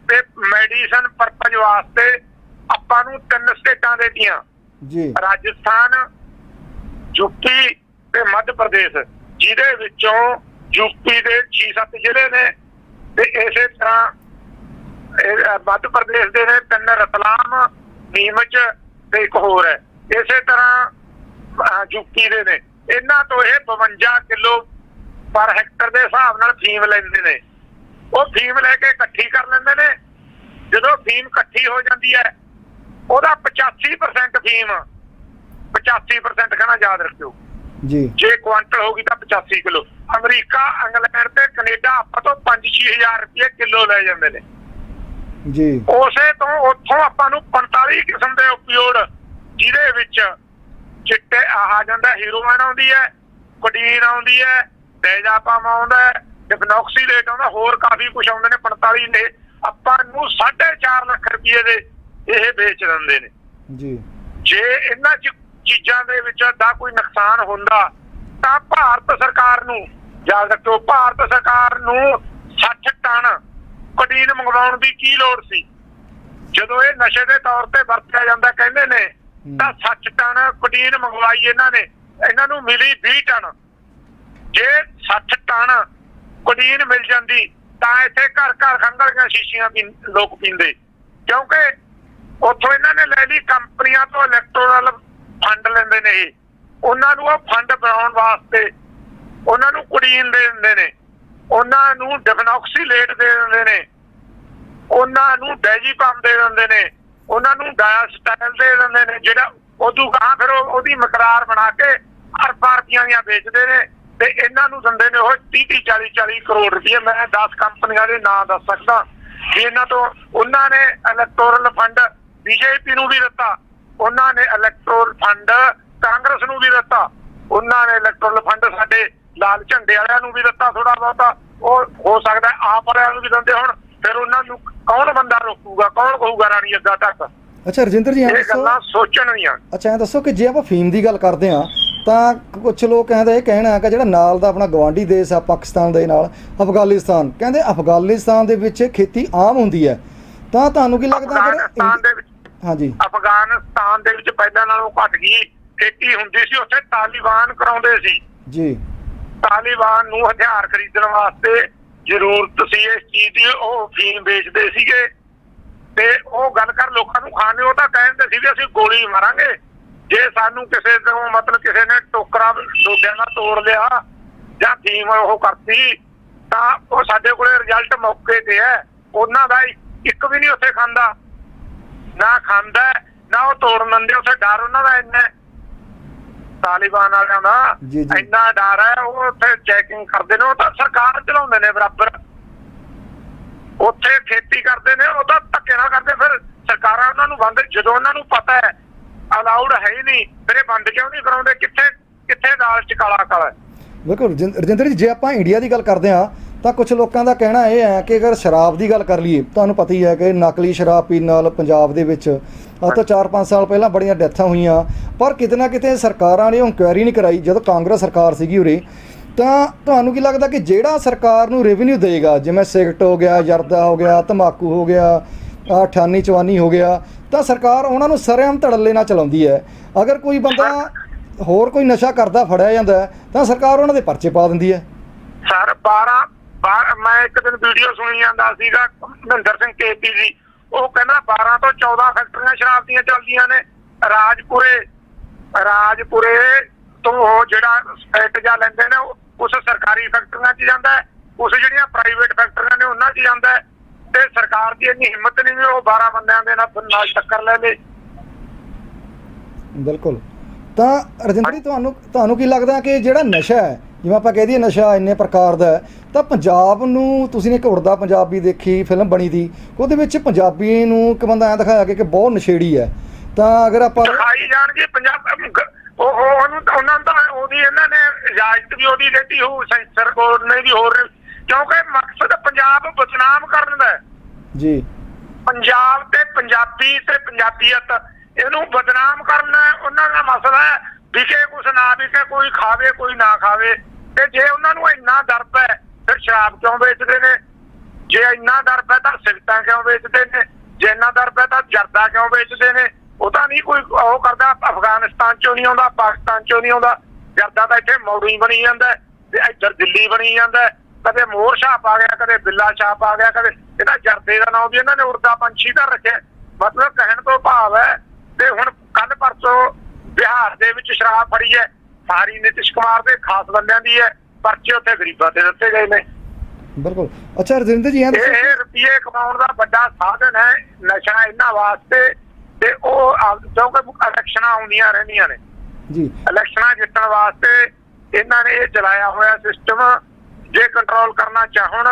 ਤੇ ਮੈਡੀਸਨ ਪਰਪਸ ਵਾਸਤੇ ਆਪਾਂ ਨੂੰ ਤਿੰਨ ਸਟੇਟਾਂ ਦੇ ਦਿੱਤੀਆਂ। ਜੀ। ਰਾਜਸਥਾਨ ਯੂਪੀ ਤੇ ਮੱਧ ਪ੍ਰਦੇਸ਼ ਜਿਹਦੇ ਵਿੱਚੋਂ ਯੂਪੀ ਦੇ 6-7 ਜ਼ਿਲ੍ਹੇ ਨੇ ਤੇ ਇਸੇ ਤਰ੍ਹਾਂ ਮੱਧ ਪ੍ਰਦੇਸ਼ ਦੇ ਨੇ ਤਿੰਨ ਰਤਲਾਮ ਨੀਮਚ ਤੇ ਇੱਕ ਹੋਰ ਹੈ। ਇਸੇ ਤਰ੍ਹਾਂ ਯੂਪੀ ਦੇ ਨੇ। ਇਹਨਾਂ ਤੋਂ ਇਹ 52 ਕਿਲੋ ਪਰ ਹੈਕਟਰ ਦੇ ਹਿਸਾਬ ਨਾਲ ਫੀਮ ਲੈਂਦੇ ਨੇ। ਉਹ ਫੀਮ ਲੈ ਕੇ ਇਕੱਠੀ ਕਰ ਲੈਂਦੇ ਨੇ। ਜਦੋਂ ਫੀਮ ਇਕੱਠੀ ਹੋ ਜਾਂਦੀ ਹੈ ਉਹਦਾ 85% ਫੀਮ 85% ਕਹਿਣਾ ਯਾਦ ਰੱਖਿਓ। ਜੀ। ਜੇ ਕੁਆਂਟਲ ਹੋਗੀ ਤਾਂ 85 ਕਿਲੋ। ਅਮਰੀਕਾ ਇੰਗਲੈਂਡ ਤੇ ਕੈਨੇਡਾ ਆਪਾਂ ਤੋਂ 5-6000 ਰੁਪਏ ਕਿਲੋ ਲੈ ਜਾਂਦੇ ਨੇ। ਜੀ। ਉਸੇ ਤੋਂ ਉੱਥੋਂ ਆਪਾਂ ਨੂੰ 45 ਕਿਸਮ ਦੇ ਓਪੀਓਡ ਜਿਹਦੇ ਵਿੱਚ ਚਿੱਟੇ ਆ ਜਾਂਦਾ ਹੀਰੋਇਨ ਆਉਂਦੀ ਹੈ ਕੋਡੀਨ ਆਉਂਦੀ ਹੈ ਡੈਜ਼ਾਪਾਮ ਆਉਂਦਾ ਹੈ ਡਿਫਨੋਕਸੀਲੇਟ ਆਉਂਦਾ ਹੋਰ ਕਾਫੀ ਕੁਝ ਆਉਂਦੇ ਨੇ 45 ਨੇ ਆਪਾਂ ਨੂੰ 4.5 ਲੱਖ ਰੁਪਏ ਦੇ ਇਹ ਵੇਚ ਦਿੰਦੇ ਨੇ। ਜੀ। ਜੇ ਇਹਨਾਂ ਚ ਚੀਜ਼ਾਂ ਦੇ ਵਿੱਚ ਦਾ ਕੋਈ ਨੁਕਸਾਨ ਹੁੰਦਾ ਤਾਂ ਭਾਰਤ ਸਰਕਾਰ ਨੂੰ ਯਾਦ ਰੱਖੋ ਭਾਰਤ ਸਰਕਾਰ ਨੂੰ 60 ਟਨ ਕਟੀਨ ਮੰਗਵਾਉਣ ਦੀ ਕੀ ਲੋੜ ਸੀ? ਜਦੋਂ ਇਹ ਨਸ਼ੇ ਦੇ ਤੌਰ ਤੇ ਵਰਤਿਆ ਜਾਂਦਾ ਕਹਿੰਦੇ ਨੇ। ਤਾਂ 60 ਟਨ ਕਟੀਨ ਮੰਗਵਾਈ ਇਹਨਾਂ ਨੇ। ਇਹਨਾਂ ਨੂੰ ਮਿਲੀ 20 ਟਨ। ਜੇ 60 ਟਨ ਕਟੀਨ ਮਿਲ ਜਾਂਦੀ, ਤਾਂ ਇੱਥੇ ਘਰ ਘਰ ਖੰਗਲੀਆਂ ਸ਼ੀਸ਼ੀਆਂ ਵੀ ਲੋਕ ਪੀਂਦੇ। ਕਿਉਂਕਿ ਉੱਥੋਂ ਇਹਨਾਂ ਨੇ ਲੈ ਲਈ ਕੰਪਨੀਆਂ ਤੋਂ ਇਲੈਕਟ੍ਰੋਨਲ ਫੰਡ ਲੈਂਦੇ ਨੇ ਇਹ। ਉਹਨਾਂ ਨੂੰ ਉਹ ਫੰਡ ਬਣਾਉਣ ਵਾਸਤੇ ਉਹਨਾਂ ਨੂੰ ਕੁੜੀਨ ਦੇ ਦਿੰਦੇ ਨੇ। ਉਹਨਾਂ ਨੂੰ ਡਿਫਨੋਕਸੀਲੇਟ ਦੇ ਦਿੰਦੇ ਨੇ। ਉਹਨਾਂ ਨੂੰ ਡੈਜੀਪਾਮ ਦੇ ਦਿੰਦੇ ਨੇ। ਉਹਨਾਂ ਨੂੰ ਡਾਇਸਟਾਈਲ ਦੇ ਦਿੰਦੇ ਨੇ। ਜਿਹੜਾ ਉਦੋਂ ਗਾਂ ਫਿਰ ਉਹਦੀ ਮਕਰਾਰ ਬਣਾ ਕੇ ਅਰਬਾਂ ਰੁਪਈਆਂ ਦੀਆਂ ਵੇਚਦੇ ਨੇ। ਤੇ ਇਹਨਾਂ ਨੂੰ ਦਿੰਦੇ ਨੇ ਉਹ 30 30 40 40 ਕਰੋੜ ਰੁਪਏ ਮੈਂ 10 ਕੰਪਨੀਆਂ ਦੇ ਨਾਂ ਦੱਸ ਸਕਦਾ। ਵੀ ਇਹਨਾਂ ਤੋਂ ਉਹਨਾਂ ਨੇ ਇਲੈਕਟੋਰਲ ਫੰਡ ਬੀਜੇਪੀ ਨੂੰ ਵੀ ਦਿੱਤਾ। ਉਹਨਾਂ ਨੇ ਇਲੈਕਟੋਰਲ ਫੰਡ ਕਾਂਗਰਸ ਨੂੰ ਵੀ ਦਿੱਤਾ। ਉਹਨਾਂ ਨੇ ਇਲੈਕਟੋਰਲ ਫੰਡ ਸਾਡੇ ਲਾਲ ਝੰਡੇ ਵਾਲਿਆਂ ਨੂੰ ਵੀ ਦਿੱਤਾ ਥੋੜਾ ਬਹੁਤਾ। ਉਹ ਹੋ ਸਕਦਾ ਆਪ ਵਾਲਿਆਂ ਨੂੰ ਵੀ ਦਿੰਦੇ ਹੁਣ। ਫਿਰ ਉਹਨਾਂ ਨੂੰ ਕੌਣ ਬੰਦਾ ਰੋਕੂਗਾ? ਕੌਣ ਕਹੂਗਾ ਰਾਣੀ ਅੱਗਾ ਤੱਕ? ਅੱਛਾ ਰਜਿੰਦਰ ਜੀ ਇਹ ਗੱਲਾਂ ਸੋਚਣ ਦੀਆਂ ਅੱਛਾ ਐਂ ਦੱਸੋ ਕਿ ਜੇ ਆਪਾਂ ਫੀਮ ਦੀ ਗੱਲ ਕਰਦੇ ਹਾਂ ਤਾਂ ਕੁਝ ਲੋਕ ਕਹਿੰਦੇ ਇਹ ਕਹਿਣਾ ਹੈ ਕਿ ਜਿਹੜਾ ਨਾਲ ਦਾ ਆਪਣਾ ਗਵਾਂਢੀ ਦੇਸ਼ ਆ ਪਾਕਿਸਤਾਨ ਦੇ ਨਾਲ ਅਫਗਾਨਿਸਤਾਨ ਕਹਿੰਦੇ ਅਫਗਾਨਿਸਤਾਨ ਦੇ ਵਿੱਚ ਖੇਤੀ ਆਮ ਹੁੰਦੀ ਹੈ। ਤਾਂ ਤੁਹਾਨੂੰ ਕੀ ਲੱਗਦਾ ਅਫਗਾਨਿਸਤਾਨ ਫਿਰ ਦੇ ਵਿੱਚ ਹਾਂਜੀ। ਅਫਗਾਨਿਸਤਾਨ ਦੇ ਵਿੱਚ ਪਹਿਲਾਂ ਨਾਲੋਂ ਘਟ ਗਈ ਖੇਤੀ ਹੁੰਦੀ ਸੀ ਉੱਥੇ ਤਾਲਿਬਾਨ ਕਰਾਉਂਦੇ ਸੀ। ਜੀ। ਤਾਲਿਬਾਨ ਨੂੰ ਹਥਿਆਰ ਖਰੀਦਣ ਵਾਸਤੇ ਜ਼ਰੂਰਤ ਸੀ ਇਸ ਚੀਜ਼ ਦੀ ਉਹ ਫੀਮ ਵੇਚਦੇ ਸੀਗੇ। ਤੇ ਉਹ ਗੱਲ ਕਰ ਲੋਕਾਂ ਨੂੰ ਖਾਣੇ ਉਹ ਤਾਂ ਕਹਿੰਦੇ ਸੀ ਵੀ ਅਸੀਂ ਗੋਲੀ ਮਾਰਾਂਗੇ। ਜੇ ਸਾਨੂੰ ਕਿਸੇ ਤੋਂ ਮਤਲਬ ਕਿਸੇ ਨੇ ਟੋਕਰਾ ਡੋਡਿਆਂ ਨਾਲ ਤੋੜ ਲਿਆ ਜਾਂ ਫੀਮ ਉਹ ਕਰਤੀ ਤਾਂ ਉਹ ਸਾਡੇ ਕੋਲੇ ਰਿਜ਼ਲਟ ਮੌਕੇ ਤੇ ਹੈ ਉਹਨਾਂ ਦਾ ਇੱਕ ਵੀ ਨਹੀਂ ਉੱਥੇ ਖਾਂਦਾ ਨਾ ਖਾਂਦਾ ਨਾ ਉਹ ਤੋੜਨ ਦਿੰਦੇ ਉੱਥੇ ਡਰ ਉਹਨਾਂ ਦਾ ਇੰਨਾ। ਤਾਲਿਬਾਨ ਵਾਲਿਆਂ ਦਾ। ਇੰਨਾ ਡਰ ਹੈ ਉਹ ਉੱਥੇ ਚੈਕਿੰਗ ਕਰਦੇ ਨੇ ਉਹ ਤਾਂ ਸਰਕਾਰ ਚਲਾਉਂਦੇ ਨੇ ਬਰਾਬਰ ਉੱਥੇ ਖੇਤੀ ਕਰਦੇ ਨੇ ਉਹ ਤਾਂ ਧੱਕੇ ਨਾਲ ਕਰਦੇ ਫਿਰ ਸਰਕਾਰਾਂ ਉਹਨਾਂ ਨੂੰ ਬੰਦ ਜਦੋਂ ਉਹਨਾਂ ਨੂੰ ਪਤਾ ਹੈ ਅਲਾਉਡ ਹੈ ਹੀ ਨਹੀਂ। ਫਿਰ ਬੰਦ ਕਿਉਂ ਨਹੀਂ ਕਰਾਉਂਦੇ? ਕਿੱਥੇ ਕਿੱਥੇ ਦਾਲ ਚ ਕਾਲਾ ਕਾਲਾ ਬਿਲਕੁਲ ਰਜਿੰਦਰ ਜੀ, ਜੇ ਆਪਾਂ ਇੰਡੀਆ ਦੀ ਗੱਲ ਕਰਦੇ ਹਾਂ, ਤਾਂ ਕੁਝ ਲੋਕਾਂ ਦਾ ਕਹਿਣਾ ਇਹ ਹੈ ਕਿ ਅਗਰ ਸ਼ਰਾਬ ਦੀ ਗੱਲ ਕਰ ਲਈਏ, ਤੁਹਾਨੂੰ ਪਤਾ ਹੀ ਹੈ ਕਿ ਨਕਲੀ ਸ਼ਰਾਬ ਪੀਣ ਨਾਲ ਪੰਜਾਬ ਦੇ ਵਿੱਚ ਅੱਜ ਤੋਂ 4-5 ਸਾਲ ਪਹਿਲਾਂ ਬੜੀਆਂ ਡੈਥਾਂ ਹੋਈਆਂ। ਪਰ ਕਿਤੇ ਨਾ ਕਿਤੇ ਸਰਕਾਰਾਂ ਨੇ ਇਨਕੁਆਇਰੀ ਨਹੀਂ ਕਰਾਈ। ਜਦੋਂ ਕਾਂਗਰਸ ਸਰਕਾਰ ਸੀਗੀ ਉਰੇ, ਤਾਂ ਤੁਹਾਨੂੰ ਕੀ ਲੱਗਦਾ ਕਿ ਜਿਹੜਾ ਸਰਕਾਰ ਨੂੰ ਰੈਵਨਿਊ ਦੇਗਾ, ਜਿਵੇਂ ਸਿਗਰਟ ਹੋ ਗਿਆ, ਜਰਦਾ ਹੋ ਗਿਆ ਤਮਾਕੂ ਹੋ ਗਿਆ ਆਹ ਅਠਾਨੀ ਚਵਾਨੀ ਹੋ ਗਿਆ, ਤਾਂ ਸਰਕਾਰ ਉਹਨਾਂ ਨੂੰ ਸਰੇਆਮ ਧੜੱਲੇ ਨਾਲ ਚਲਾਉਂਦੀ ਹੈ। ਅਗਰ ਕੋਈ ਬੰਦਾ ਹੋਰ ਕੋਈ ਨਸ਼ਾ ਕਰਦਾ, ਫੜਿਆ ਜਾਂਦਾ ਤਾਂ ਸਰਕਾਰ ਉਹਨਾਂ ਦੇ ਪਰਚੇ ਪਾ ਦਿੰਦੀ ਹੈ। ਸਰ 12 ਬਾਰ- ਮੈਂ ਇੱਕ ਦਿਨ ਵੀਡੀਓ ਸੁਣੀ ਜਾਂਦਾ ਸੀਗਾ, ਮਹਿੰਦਰ ਸਿੰਘ ਕੇਪੀ ਜੀ। ਉਹ ਕਹਿੰਦਾ 12 ਤੋਂ 14 ਫੈਕਟਰੀਆਂ ਸ਼ਰਾਬ ਦੀਆਂ ਚੱਲਦੀਆਂ ਨੇ। ਰਾਜਪੁਰੇ ਰਾਜਪੁਰੇ ਤੋਂ ਉਹ ਜਿਹੜਾ ਸਟੇਟ ਜਾ ਲੈਂਦੇ ਨੇ, ਉਹ ਉਸ ਸਰਕਾਰੀ ਫੈਕਟਰੀਆਂ 'ਚ ਜਾਂਦਾ ਉਸ ਜਿਹੜੀਆਂ ਪ੍ਰਾਈਵੇਟ ਫੈਕਟਰੀਆਂ ਨੇ, ਉਹਨਾਂ 'ਚ ਜਾਂਦਾ ਤੇ ਸਰਕਾਰ ਦੀ ਇੰਨੀ ਹਿੰਮਤ ਨਹੀਂ ਵੀ ਉਹ 12 ਬੰਦਿਆਂ ਦੇ ਨਾਲ ਨਾਲ ਟੱਕਰ ਲੈ ਲੇ। ਬਿਲਕੁਲ। ਤਾਂ ਰਜਿੰਦਰ ਜੀ ਤੁਹਾਨੂੰ ਤੁਹਾਨੂੰ ਕੀ ਲੱਗਦਾ ਕਿ ਜਿਹੜਾ ਨਸ਼ਾ ਹੈ ਜਿਵੇਂ ਆਪਾਂ ਕਹਿ ਦਈਏ ਨਸ਼ਾ ਇੰਨੇ ਪ੍ਰਕਾਰ ਦਾ ਤਾਂ ਪੰਜਾਬ ਨੂੰ ਤੁਸੀਂ ਨੇ ਉੜਦਾ ਪੰਜਾਬੀ ਦੇਖੀ ਫਿਲਮ ਬਣੀ ਦੀ ਉਹਦੇ ਵਿੱਚ ਪੰਜਾਬੀ ਨੂੰ ਇੱਕ ਬੰਦਾ ਐਂ ਦਿਖਾਇਆ ਕਿ ਬਹੁਤ ਨਸ਼ੇੜੀ ਹੈ। ਤਾਂ ਅਗਰ ਆਪਾਂ ਦਿਖਾਈ ਜਾਣਗੇ ਪੰਜਾਬ ਉਹ ਉਹ- ਉਹਨੂੰ ਉਹਨਾਂ ਤਾਂ ਉਹਦੀ ਇਹਨਾਂ ਨੇ ਇਜਾਜ਼ਤ ਵੀ ਉਹਦੀ ਦਿੱਤੀ ਹੋ ਸੈਂਸਰ ਬੋਰਡ ਨੇ ਵੀ ਹੋਰ ਕਿਉਂਕਿ ਮਕਸਦ ਪੰਜਾਬ ਬਦਨਾਮ ਕਰਨ ਦਾ ਜੀ। ਪੰਜਾਬ ਤੇ ਪੰਜਾਬੀ ਤੇ ਪੰਜਾਬੀਅਤ ਇਹਨੂੰ ਬਦਨਾਮ ਕਰਨਾ ਉਹਨਾਂ ਦਾ ਮਸਲਾ ਹੈ ਵਿਕੇ ਕੁਛ ਨਾ ਵਿਕੇ ਕੋਈ ਖਾਵੇ ਕੋਈ ਨਾ ਖਾਵੇ। ਤੇ ਜੇ ਉਹਨਾਂ ਨੂੰ ਇੰਨਾ ਦਰਦ ਹੈ ਫਿਰ ਸ਼ਰਾਬ ਕਿਉਂ ਵੇਚਦੇ ਨੇ? ਜੇ ਇੰਨਾ ਦਰਦ ਹੈ ਤਾਂ ਸਿਗਰਟਾਂ ਕਿਉਂ ਵੇਚਦੇ ਨੇ? ਜੇ ਇੰਨਾ ਦਰਦ ਹੈ ਤਾਂ ਜਰਦਾ ਕਿਉਂ ਵੇਚਦੇ ਨੇ? ਉਹ ਤਾਂ ਨਹੀਂ ਕੋਈ ਉਹ ਕਰਦਾ ਅਫਗਾਨਿਸਤਾਨ ਚੋਂ ਨਹੀਂ ਆਉਂਦਾ ਪਾਕਿਸਤਾਨ ਚੋਂ ਨਹੀਂ ਆਉਂਦਾ। ਜਰਦਾ ਤਾਂ ਇੱਥੇ ਮੌੜੀ ਬਣੀ ਜਾਂਦਾ ਤੇ ਇੱਧਰ ਦਿੱਲੀ ਬਣੀ ਜਾਂਦਾ। ਕਦੇ ਮੋਰ ਛਾਪ ਆ ਗਿਆ ਕਦੇ ਬਿੱਲਾ ਛਾਪ ਆ ਗਿਆ ਕਦੇ ਇਹਦਾ ਜਰਦੇ ਦਾ ਨਾਮ ਵੀ ਇਹਨਾਂ ਨੇ ਉਰਦਾ ਪੰਛੀ ਦਾ ਰੱਖਿਆ। ਮਤਲਬ ਕਹਿਣ ਤੋਂ ਭਾਵ ਹੈ ਤੇ ਹੁਣ ਕੱਲ ਪਰਸੋਂ ਬਿਹਾਰ ਦੇ ਵਿੱਚ ਸ਼ਰਾਬ ਫੜੀ ਹੈ ਸਾਰੀ ਨਿਤਿਸ਼ ਕੁਮਾਰ ਦੇ ਖਾਸ ਬੰਦਿਆਂ ਦੀ ਹੈ ਪਰਚੇ ਉੱਥੇ ਗਰੀਬਾਂ ਤੇ ਦਿੱਤੇ ਗਏ ਨੇ। ਬਿਲਕੁਲ। ਅੱਛਾ ਰਜਿੰਦਰ ਜੀ ਇਹ ਰੁਪਏ ਕਮਾਉਣ ਦਾ ਵੱਡਾ ਸਾਧਨ ਹੈ ਨਸ਼ਾ ਇਹਨਾਂ ਵਾਸਤੇ ਤੇ ਉਹ ਕਿਉਂਕਿ ਇਲੈਕਸ਼ਨਾਂ ਆਉਂਦੀਆਂ ਰਹਿੰਦੀਆਂ ਨੇ। ਜੀ। ਇਲੈਕਸ਼ਨਾਂ ਜਿੱਤਣ ਵਾਸਤੇ ਇਹਨਾਂ ਨੇ ਇਹ ਚਲਾਇਆ ਹੋਇਆ ਸਿਸਟਮ ਜੇ ਕੰਟਰੋਲ ਕਰਨਾ ਚਾਹਣ,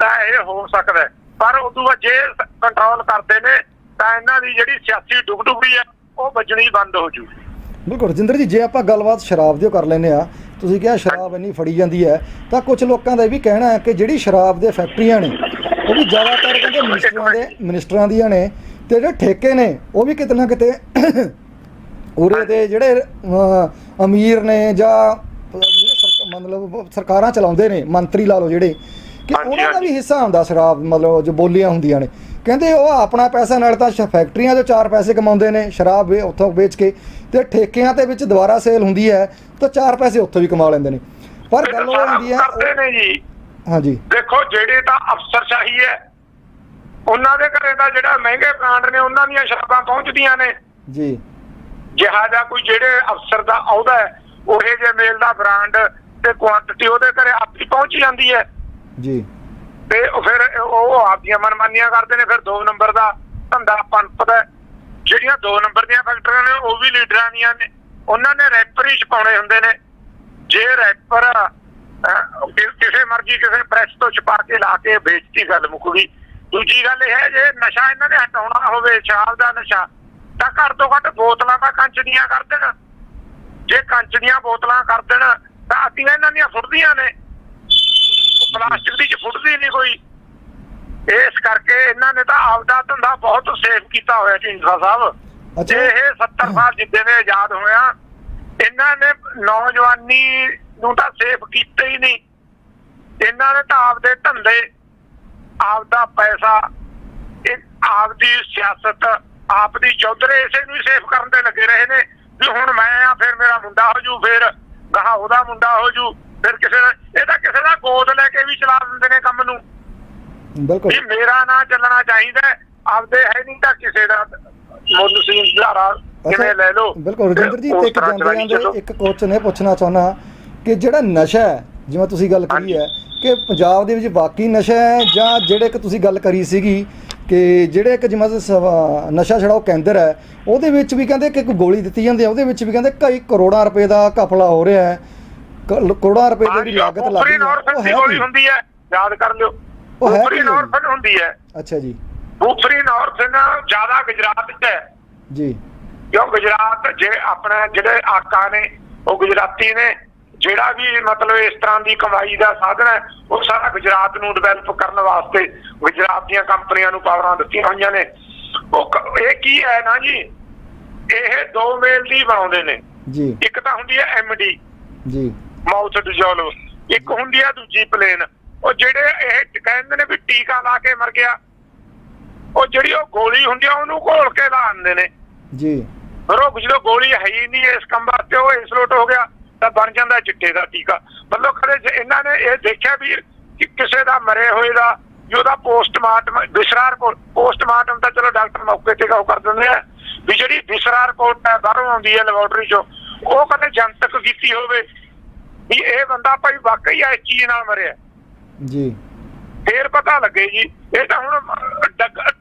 ਤਾਂ ਇਹ ਹੋ ਸਕਦਾ ਪਰ ਉਦੋਂ ਬਾਅਦ ਜੇ ਕੰਟਰੋਲ ਕਰਦੇ ਨੇ, ਤਾਂ ਇਹਨਾਂ ਦੀ ਜਿਹੜੀ ਸਿਆਸੀ ਡੁਗਡੁਗੀ ਹੈ ਉਹ ਵੱਜਣੀ ਬੰਦ ਹੋ ਜੂ ਬਿਲਕੁਲ, ਰਜਿੰਦਰ ਜੀ, ਜੇ ਆਪਾਂ ਗੱਲਬਾਤ ਸ਼ਰਾਬ ਦੀ ਕਰ ਲੈਨੇ ਆ ਤੁਸੀਂ ਕਿਹਾ ਸ਼ਰਾਬ ਇੰਨੀ ਫੜੀ ਜਾਂਦੀ ਹੈ, ਤਾਂ ਕੁਝ ਲੋਕਾਂ ਦਾ ਇਹ ਵੀ ਕਹਿਣਾ ਹੈ ਕਿ ਜਿਹੜੀ ਸ਼ਰਾਬ ਦੇ ਫੈਕਟਰੀਆਂ ਨੇ, ਉਹ ਵੀ ਜ਼ਿਆਦਾਤਰ ਕਹਿੰਦੇ ਮਿਨਿਸਟਰਾਂ ਦੇ, ਮਿਨਿਸਟਰਾਂ ਦੀਆਂ ਨੇ, ਤੇ ਜਿਹੜੇ ਠੇਕੇ ਨੇ, ਉਹ ਵੀ ਕਿਤੇ ਨਾ ਕਿਤੇ ਉਰੇ ਦੇ ਜਿਹੜੇ ਅਮੀਰ ਨੇ ਜਾਂ ਮਤਲਬ ਸਰਕਾਰਾਂ ਚਲਾਉਂਦੇ ਨੇ ਮੰਤਰੀ ਲਾ ਲਓ ਜਿਹੜੇ ਕਿ ਉਹਨਾਂ ਦਾ ਵੀ। ਹਿੱਸਾ ਹੁੰਦਾ ਸ਼ਰਾਬ ਮਤਲਬ ਜੋ ਬੋਲੀਆਂ ਹੁੰਦੀਆਂ ਨੇ। ਕਹਿੰਦੇ ਉਹ ਆਪਣਾ ਪੈਸਾ ਨਾਲ ਤਾਂ ਫੈਕਟਰੀਆਂ 'ਚੋਂ ਚਾਰ ਪੈਸੇ ਕਮਾਉਂਦੇ ਨੇ ਸ਼ਰਾਬ ਉੱਥੋਂ ਵੇਚ ਕੇ ਤੇ ਠੇਕਿਆਂ ਤੇ ਵਿੱਚ ਦੁਬਾਰਾ ਸੇਲ ਹੁੰਦੀ ਹੈ ਤਾਂ ਚਾਰ ਪੈਸੇ ਉੱਥੋਂ ਵੀ ਕਮਾ ਲੈਂਦੇ ਨੇ। ਪਰ ਗੱਲ ਉਹ ਹੁੰਦੀ ਹੈ ਕਰਦੇ ਨੇ ਜੀ। ਹਾਂਜੀ। ਦੇਖੋ ਜਿਹੜੇ ਤਾਂ ਅਫਸਰਸ਼ਾਹੀ ਹੈ ਉਹਨਾਂ ਦੇ ਘਰੇ ਤਾਂ ਜਿਹੜਾ ਮਹਿੰਗੇ ਬ੍ਰਾਂਡ ਨੇ ਉਹਨਾਂ ਦੀਆਂ ਸ਼ਰਾਬਾਂ ਪਹੁੰਚਦੀਆਂ ਨੇ। ਜੀ। ਜਿਹਾ ਕੋਈ ਜਿਹੜੇ ਅਫਸਰ ਦਾ ਹੈ ਉਹੇ ਜੇ ਮੇਲ ਦਾ ਬ੍ਰਾਂਡ ਤੇ ਕੁਆਂਟੀਟੀ ਉਹਦੇ ਘਰੇ ਆਪੀ ਪਹੁੰਚ ਜਾਂਦੀ ਹੈ। ਜੀ। ਤੇ ਫਿਰ ਉਹ ਆਪਦੀਆਂ ਮਨਮਾਨੀਆਂ ਕਰਦੇ ਨੇ ਫਿਰ 2 ਨੰਬਰ ਦਾ ਧੰਦਾ ਪੰਪਦਾ ਹੈ। ਜਿਹੜੀਆਂ 2 ਨੰਬਰ ਦੀਆਂ ਫੈਕਟਰੀਆਂ ਨੇ ਉਹ ਵੀ ਲੀਡਰਾਂ ਦੀਆਂ ਨੇ। ਉਹਨਾਂ ਨੇ ਰੈਪਰ ਹੀ ਛਪਾਉਣੇ ਹੁੰਦੇ ਨੇ। ਜੇ ਰੈਪਰ ਕਿਸੇ ਮਰਜ਼ੀ ਕਿਸੇ ਪ੍ਰੈਸ ਤੋਂ ਛਪਾ ਕੇ ਲਾ ਕੇ ਵੇਚਤੀ ਗੱਲ ਮੁੱਕ ਗਈ ਦੂਜੀ ਗੱਲ ਇਹ ਹੈ ਜੇ ਨਸ਼ਾ ਇਹਨਾਂ ਨੇ ਹਟਾਉਣਾ ਹੋਵੇ ਸ਼ਰਾਬ ਦਾ ਨਸ਼ਾ ਤਾਂ ਘੱਟ ਤੋਂ ਘੱਟ ਬੋਤਲਾਂ ਤਾਂ ਕੰਚ ਦੀਆਂ ਕਰ ਦੇਣ। ਜੇ ਕੰਚ ਦੀਆਂ ਬੋਤਲਾਂ ਕਰ ਦੇਣ ਤਾਂ ਅੱਧੀਆਂ ਇਹਨਾਂ ਦੀਆਂ ਫੁੱਟਦੀਆਂ ਨੇ। ਪਲਾਸਟਿਕ ਦੀ ਚ ਫੁੱਟਦੀ ਨਹੀਂ ਕੋਈ। ਇਸ ਕਰਕੇ ਇਹਨਾਂ ਨੇ ਤਾਂ ਆਪਦਾ ਧੰਦਾ ਬਹੁਤ ਸੇਫ ਕੀਤਾ ਹੋਇਆ ਢੀਂਡਸਾ ਸਾਹਿਬ। ਜੇ ਇਹ 70 ਸਾਲ ਜਿੱਦੇ ਨੇ ਆਜ਼ਾਦ ਹੋਇਆ। ਇਹਨਾਂ ਨੇ ਨੌਜਵਾਨੀ ਨੂੰ ਤਾਂ ਸੇਫ ਕੀਤਾ ਹੀ ਨਹੀਂ। ਇਹਨਾਂ ਨੇ ਤਾਂ ਆਪਦੇ ਧੰਦੇ ਆਪਦਾ ਪੈਸਾ ਇਹ ਆਪਦੀ ਸਿਆਸਤ ਆਪਦੀ ਚੌਧਰੇ ਇਸੇ ਨੂੰ ਹੀ ਸੇਫ ਕਰਨ ਦੇ ਲੱਗੇ ਰਹੇ ਨੇ। ਵੀ ਹੁਣ ਮੈਂ ਆ ਫਿਰ ਮੇਰਾ ਮੁੰਡਾ ਹੋ ਜੂ ਫਿਰ ਗਾਹ ਉਹਦਾ ਮੁੰਡਾ ਹੋ ਜੂ ਫਿਰ ਕਿਸੇ ਦਾ ਇਹ ਤਾਂ ਕਿਸੇ ਦਾ ਗੋਦ ਲੈ ਕੇ ਵੀ ਚਲਾ ਦਿੰਦੇ ਨੇ ਕੰਮ ਨੂੰ। ਬਿਲਕੁਲ। ਵੀ ਮੇਰਾ ਨਾਂ ਚੱਲਣਾ ਚਾਹੀਦਾ ਆਪਦੇ ਹੈ ਨਹੀਂ ਤਾਂ ਕਿਸੇ ਦਾ ਮੁੱਲ ਸੀ ਧਾਰਾ ਕਿਵੇਂ ਲੈ ਲਓ। ਬਿਲਕੁਲ ਰਜਿੰਦਰ ਜੀ ਇੱਕ ਜਾਂਦੇ ਜਾਂਦੇ। ਇੱਕ ਕੁਐਸਚਨ ਇਹ ਪੁੱਛਣਾ ਚਾਹੁੰਦਾ ਕਿ ਜਿਹੜਾ ਨਸ਼ਾ ਹੈ ਜਿਵੇਂ ਤੁਸੀਂ ਗੱਲ ਕਰੀ ਹੈ ਕਿ ਪੰਜਾਬ ਦੇ ਵਿੱਚ ਵਾਕਈ ਨਸ਼ਾ ਹੈ ਜਾਂ ਜਿਹੜੇ ਕਿ ਤੁਸੀਂ ਗੱਲ ਕਰੀ ਸੀਗੀ ਕਿ ਜਿਹੜੇ ਇੱਕ ਜਿਵੇਂ ਨਸ਼ਾ ਛੜਾਓ ਕੇਂਦਰ ਹੈ ਉਹਦੇ ਵਿੱਚ ਵੀ ਕਹਿੰਦੇ ਕਿ ਇੱਕ ਗੋਲੀ ਦਿੱਤੀ ਜਾਂਦੀ ਹੈ ਉਹਦੇ ਵਿੱਚ ਵੀ ਕਹਿੰਦੇ ਕਈ ਕਰੋੜਾਂ ਰੁਪਏ ਦਾ ਘਪਲਾ ਹੋ ਰਿਹਾ ਹੈ। ਕਰੋੜਾਂ ਰੁਪਏ ਦੀ ਲਾਗਤ ਲੱਗ ਰਹੀ ਹੈ। ਉਹ ਹੈ ਗੋਲੀ? ਹੁੰਦੀ ਹੈ ਯਾਦ ਕਰ ਲਿਓ। ਉਹ ਹੈ ਕੀ? ਨੌਰਫਨ ਹੁੰਦੀ ਹੈ। ਅੱਛਾ ਜੀ। ਉਪਰੀ ਨੌਰਫਨ ਜ਼ਿਆਦਾ ਗੁਜਰਾਤ 'ਚ ਹੈ। ਜੀ। ਕਿਉਂ? ਗੁਜਰਾਤ ਜੇ ਆਪਣਾ ਜਿਹੜੇ ਆਕਾ ਨੇ ਉਹ ਗੁਜਰਾਤੀ ਨੇ ਜਿਹੜਾ ਵੀ ਮਤਲਬ ਇਸ ਤਰ੍ਹਾਂ ਦੀ ਕਮਾਈ ਦਾ ਸਾਧਨ ਹੈ ਉਹ ਸਾਰਾ ਗੁਜਰਾਤ ਨੂੰ ਡਿਵੈਲਪ ਕਰਨ ਵਾਸਤੇ ਗੁਜਰਾਤ ਦੀਆਂ ਕੰਪਨੀਆਂ ਨੂੰ ਪਾਵਰਾਂ ਦਿੱਤੀਆਂ ਹੋਈਆਂ ਨੇ। ਉਹ ਇਹ ਕੀ ਹੈ ਨਾ ਜੀ? ਇਹ ਦੋ ਮੇਲ ਦੀ ਬਣਾਉਂਦੇ ਨੇ। ਜੀ। ਇੱਕ ਤਾਂ ਹੁੰਦੀ ਹੈ ਐਮਡੀ ਜੀ। ਮਾਊਥ ਡਿਜੋਲਵ ਇੱਕ ਹੁੰਦੀ ਹੈ ਦੂਜੀ ਪਲੇਨ ਉਹ ਜਿਹੜੇ ਇਹ ਕਹਿੰਦੇ ਨੇ ਵੀ ਟੀਕਾ ਲਾ ਕੇ ਮਰ ਗਿਆ। ਉਹ ਜਿਹੜੀ ਉਹ ਗੋਲੀ ਹੁੰਦੀ ਆ ਉਹਨੂੰ ਘੋਲ ਕੇ ਲਾ ਦਿੰਦੇ ਨੇ। ਜੀ। ਪਰ ਉਹ ਜਦੋਂ ਗੋਲੀ ਹੈ ਹੀ ਨਹੀਂ ਇਸ ਕੰਮ ਵਾਸਤੇ ਉਹ ਇਸਲੋਟ ਹੋ ਗਿਆ। ਤਾਂ ਬਣ ਜਾਂਦਾ ਚਿੱਟੇ ਦਾ ਟੀਕਾ। ਮਤਲਬ ਕਦੇ ਇਹਨਾਂ ਨੇ ਇਹ ਦੇਖਿਆ ਵੀ ਕਿ ਕਿਸੇ ਦਾ ਮਰੇ ਹੋਏ ਦਾ ਵੀ ਉਹਦਾ ਪੋਸਟਮਾਰਟਮ ਵਿਸਰਾ ਰਿਪੋਰਟ ਪੋਸਟਮਾਰਟਮ ਤਾਂ ਚਲੋ ਡਾਕਟਰ ਮੌਕੇ ਤੇ ਉਹ ਕਰ ਦਿੰਦੇ ਆ ਵੀ ਜਿਹੜੀ ਵਿਸਰਾ ਰਿਪੋਰਟ ਹੈ ਬਾਹਰੋਂ ਆਉਂਦੀ ਹੈ ਲੈਬੋਰਟਰੀ ਚੋਂ ਉਹ ਕਦੇ ਜਨਤਕ ਕੀਤੀ ਹੋਵੇ ਵੀ ਇਹ ਬੰਦਾ ਭਾਈ ਵਾਕਈ ਇਸ ਚੀਜ਼ ਨਾਲ ਮਰਿਆ। ਜੀ। ਫੇਰ ਪਤਾ ਲੱਗੇ ਜੀ ਇਹ ਤਾਂ ਹੁਣ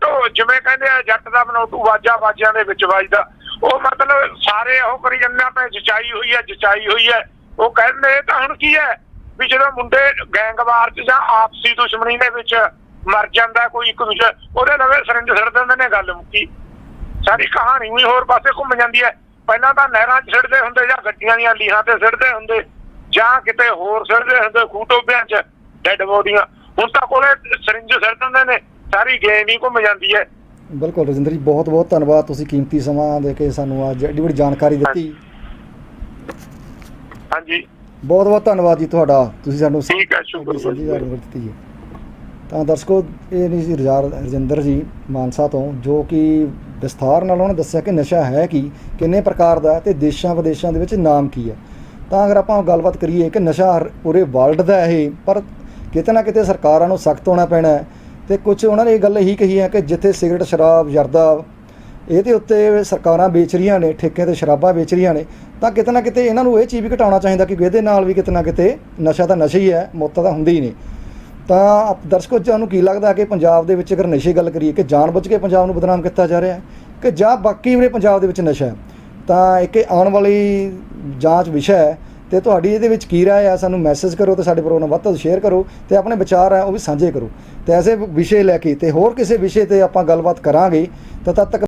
ਢੋ ਜਿਵੇਂ ਕਹਿੰਦੇ ਆ ਜੱਟ ਦਾ ਬਨੋਟੂ ਵਾਜਾ ਵਾਜਿਆਂ ਦੇ ਵਿੱਚ ਵੱਜਦਾ। ਉਹ ਮਤਲਬ ਸਾਰੇ ਉਹ ਕਰੀ ਜਾਂਦੇ ਆ ਪਏ ਜਚਾਈ ਹੋਈ ਹੈ, ਜਚਾਈ ਹੋਈ ਹੈ। ਉਹ ਕਹਿੰਦੇ ਇਹ ਤਾਂ ਹੁਣ ਕੀ ਹੈ ਵੀ ਜਦੋਂ ਮੁੰਡੇ ਗੈਂਗਵਾਰ ਚ ਜਾਂ ਆਪਸੀ ਦੁਸ਼ਮਣੀ ਦੇ ਵਿੱਚ ਮਰ ਜਾਂਦਾ ਕੋਈ ਇੱਕ ਦੂਜੇ ਉਹਦੇ ਲਵੇ ਸਰਿੰਜ ਸਿੱਟ ਦਿੰਦੇ ਨੇ ਗੱਲ ਮੁੱਕੀ। ਸਾਰੀ ਕਹਾਣੀ ਵੀ ਹੋਰ ਪਾਸੇ ਘੁੰਮ ਜਾਂਦੀ ਹੈ। ਪਹਿਲਾਂ ਤਾਂ ਨਹਿਰਾਂ 'ਚ ਸਿੱਟਦੇ ਹੁੰਦੇ ਜਾਂ ਗੱਡੀਆਂ ਦੀਆਂ ਲੀਹਾਂ ਤੇ ਸਿੱਟਦੇ ਹੁੰਦੇ, ਜਾਂ ਕਿਤੇ ਹੋਰ ਸਿੱਟਦੇ ਹੁੰਦੇ ਖੂਟੋਬਿਆਂ 'ਚ, ਡੈੱਡ ਬੋਡੀਆਂ। ਹੁਣ ਤਾਂ ਕੋਲੇ ਸਰਿੰਜ ਸਿੱਟ ਦਿੰਦੇ ਨੇ, ਸਾਰੀ ਗੇਮ ਹੀ ਘੁੰਮ ਜਾਂਦੀ ਹੈ। ਬਿਲਕੁਲ ਰਜਿੰਦਰ ਜੀ ਬਹੁਤ ਬਹੁਤ ਧੰਨਵਾਦ ਤੁਸੀਂ ਕੀਮਤੀ ਸਮਾਂ ਦੇ ਕੇ ਸਾਨੂੰ ਅੱਜ ਐਡੀ ਵੱਡੀ ਜਾਣਕਾਰੀ ਦਿੱਤੀ। ਹਾਂਜੀ। ਬਹੁਤ ਬਹੁਤ ਧੰਨਵਾਦ ਜੀ ਤੁਹਾਡਾ ਤੁਸੀਂ ਸਾਨੂੰ ਠੀਕ ਹੈ, ਸ਼ੁਕਰ ਦਿੱਤੀ ਹੈ। ਤਾਂ ਦਰਸ਼ਕੋ ਇਹ ਨਹੀਂ ਸੀ ਰਜਾਰ ਰਜਿੰਦਰ ਜੀ ਮਾਨਸਾ ਤੋਂ ਜੋ ਕਿ ਵਿਸਥਾਰ ਨਾਲ ਉਹਨੇ ਦੱਸਿਆ ਕਿ ਨਸ਼ਾ ਹੈ ਕੀ ਕਿੰਨੇ ਪ੍ਰਕਾਰ ਦਾ ਹੈ ਤੇ ਦੇਸ਼ਾਂ ਵਿਦੇਸ਼ਾਂ ਦੇ ਵਿੱਚ ਨਾਮ ਕੀ ਹੈ। ਤਾਂ ਅਗਰ ਆਪਾਂ ਗੱਲਬਾਤ ਕਰੀਏ ਕਿ ਨਸ਼ਾ ਪੂਰੇ ਵਰਲਡ ਦਾ ਹੈ ਇਹ ਪਰ ਕਿਤੇ ਨਾ ਕਿਤੇ ਸਰਕਾਰਾਂ ਨੂੰ ਸਖਤ ਹੋਣਾ ਪੈਣਾ ਹੈ। ਤੇ ਕੁਝ ਉਹਨਾਂ ਨੇ ਇਹ ਗੱਲ ਇਹੀ ਕਹੀ ਹੈ ਕਿ ਜਿੱਥੇ ਸਿਗਰਟ, ਸ਼ਰਾਬ, ਜਰਦਾ ਇਹਦੇ ਉੱਤੇ ਸਰਕਾਰਾਂ ਵੇਚ ਰਹੀਆਂ ਨੇ, ਠੇਕੇ ਤੇ ਸ਼ਰਾਬਾਂ ਵੇਚ ਰਹੀਆਂ ਨੇ, ਤਾਂ ਕਿਤੇ ਨਾ ਕਿਤੇ ਇਹਨਾਂ ਨੂੰ ਇਹ ਚੀਜ਼ ਵੀ ਘਟਾਉਣਾ ਚਾਹੀਦਾ ਕਿ ਇਹਦੇ ਨਾਲ ਵੀ ਕਿਤੇ ਨਾ ਕਿਤੇ ਨਸ਼ਾ ਤਾਂ ਨਸ਼ਾ ਹੀ ਹੈ, ਮੌਤਾਂ ਤਾਂ ਹੁੰਦੀ ਹੀ ਨੇ ਤਾਂ ਦਰਸ਼ਕੋ, ਤੁਹਾਨੂੰ ਕੀ ਲੱਗਦਾ ਕਿ ਪੰਜਾਬ ਦੇ ਵਿੱਚ ਅਗਰ ਨਸ਼ੇ ਗੱਲ ਕਰੀਏ, ਕਿ ਜਾਣਬੁੱਝ ਕੇ ਪੰਜਾਬ ਨੂੰ ਬਦਨਾਮ ਕੀਤਾ ਜਾ ਰਿਹਾ ਹੈ, ਕਿ ਜਾਂ ਬਾਕੀ ਵੀਰੇ ਪੰਜਾਬ ਦੇ ਵਿੱਚ ਨਸ਼ਾ ਹੈ? ਤਾਂ ਇੱਕ ਆਉਣ ਵਾਲੀ ਜਾਂਚ ਵਿਸ਼ਾ ਹੈ ਤੇ ਤੁਹਾਡੀ ਇਹਦੇ ਵਿੱਚ ਕੀ ਰਾਏ ਆ? ਸਾਨੂੰ ਮੈਸੇਜ ਕਰੋ ਤੇ ਸਾਡੇ ਪ੍ਰੋਗਰਾਮ ਵੱਧ ਤੋਂ ਵੱਧ ਸ਼ੇਅਰ ਕਰੋ ਤੇ ਆਪਣੇ ਵਿਚਾਰ ਆ ਉਹ ਵੀ ਸਾਂਝੇ ਕਰੋ। ਤੇ ਐਸੇ ਵਿਸ਼ੇ ਲੈ ਕੇ ਤੇ ਹੋਰ ਕਿਸੇ ਵਿਸ਼ੇ ਤੇ ਆਪਾਂ ਗੱਲਬਾਤ ਕਰਾਂਗੇ ਤਾਂ ਤਦ ਤੱਕ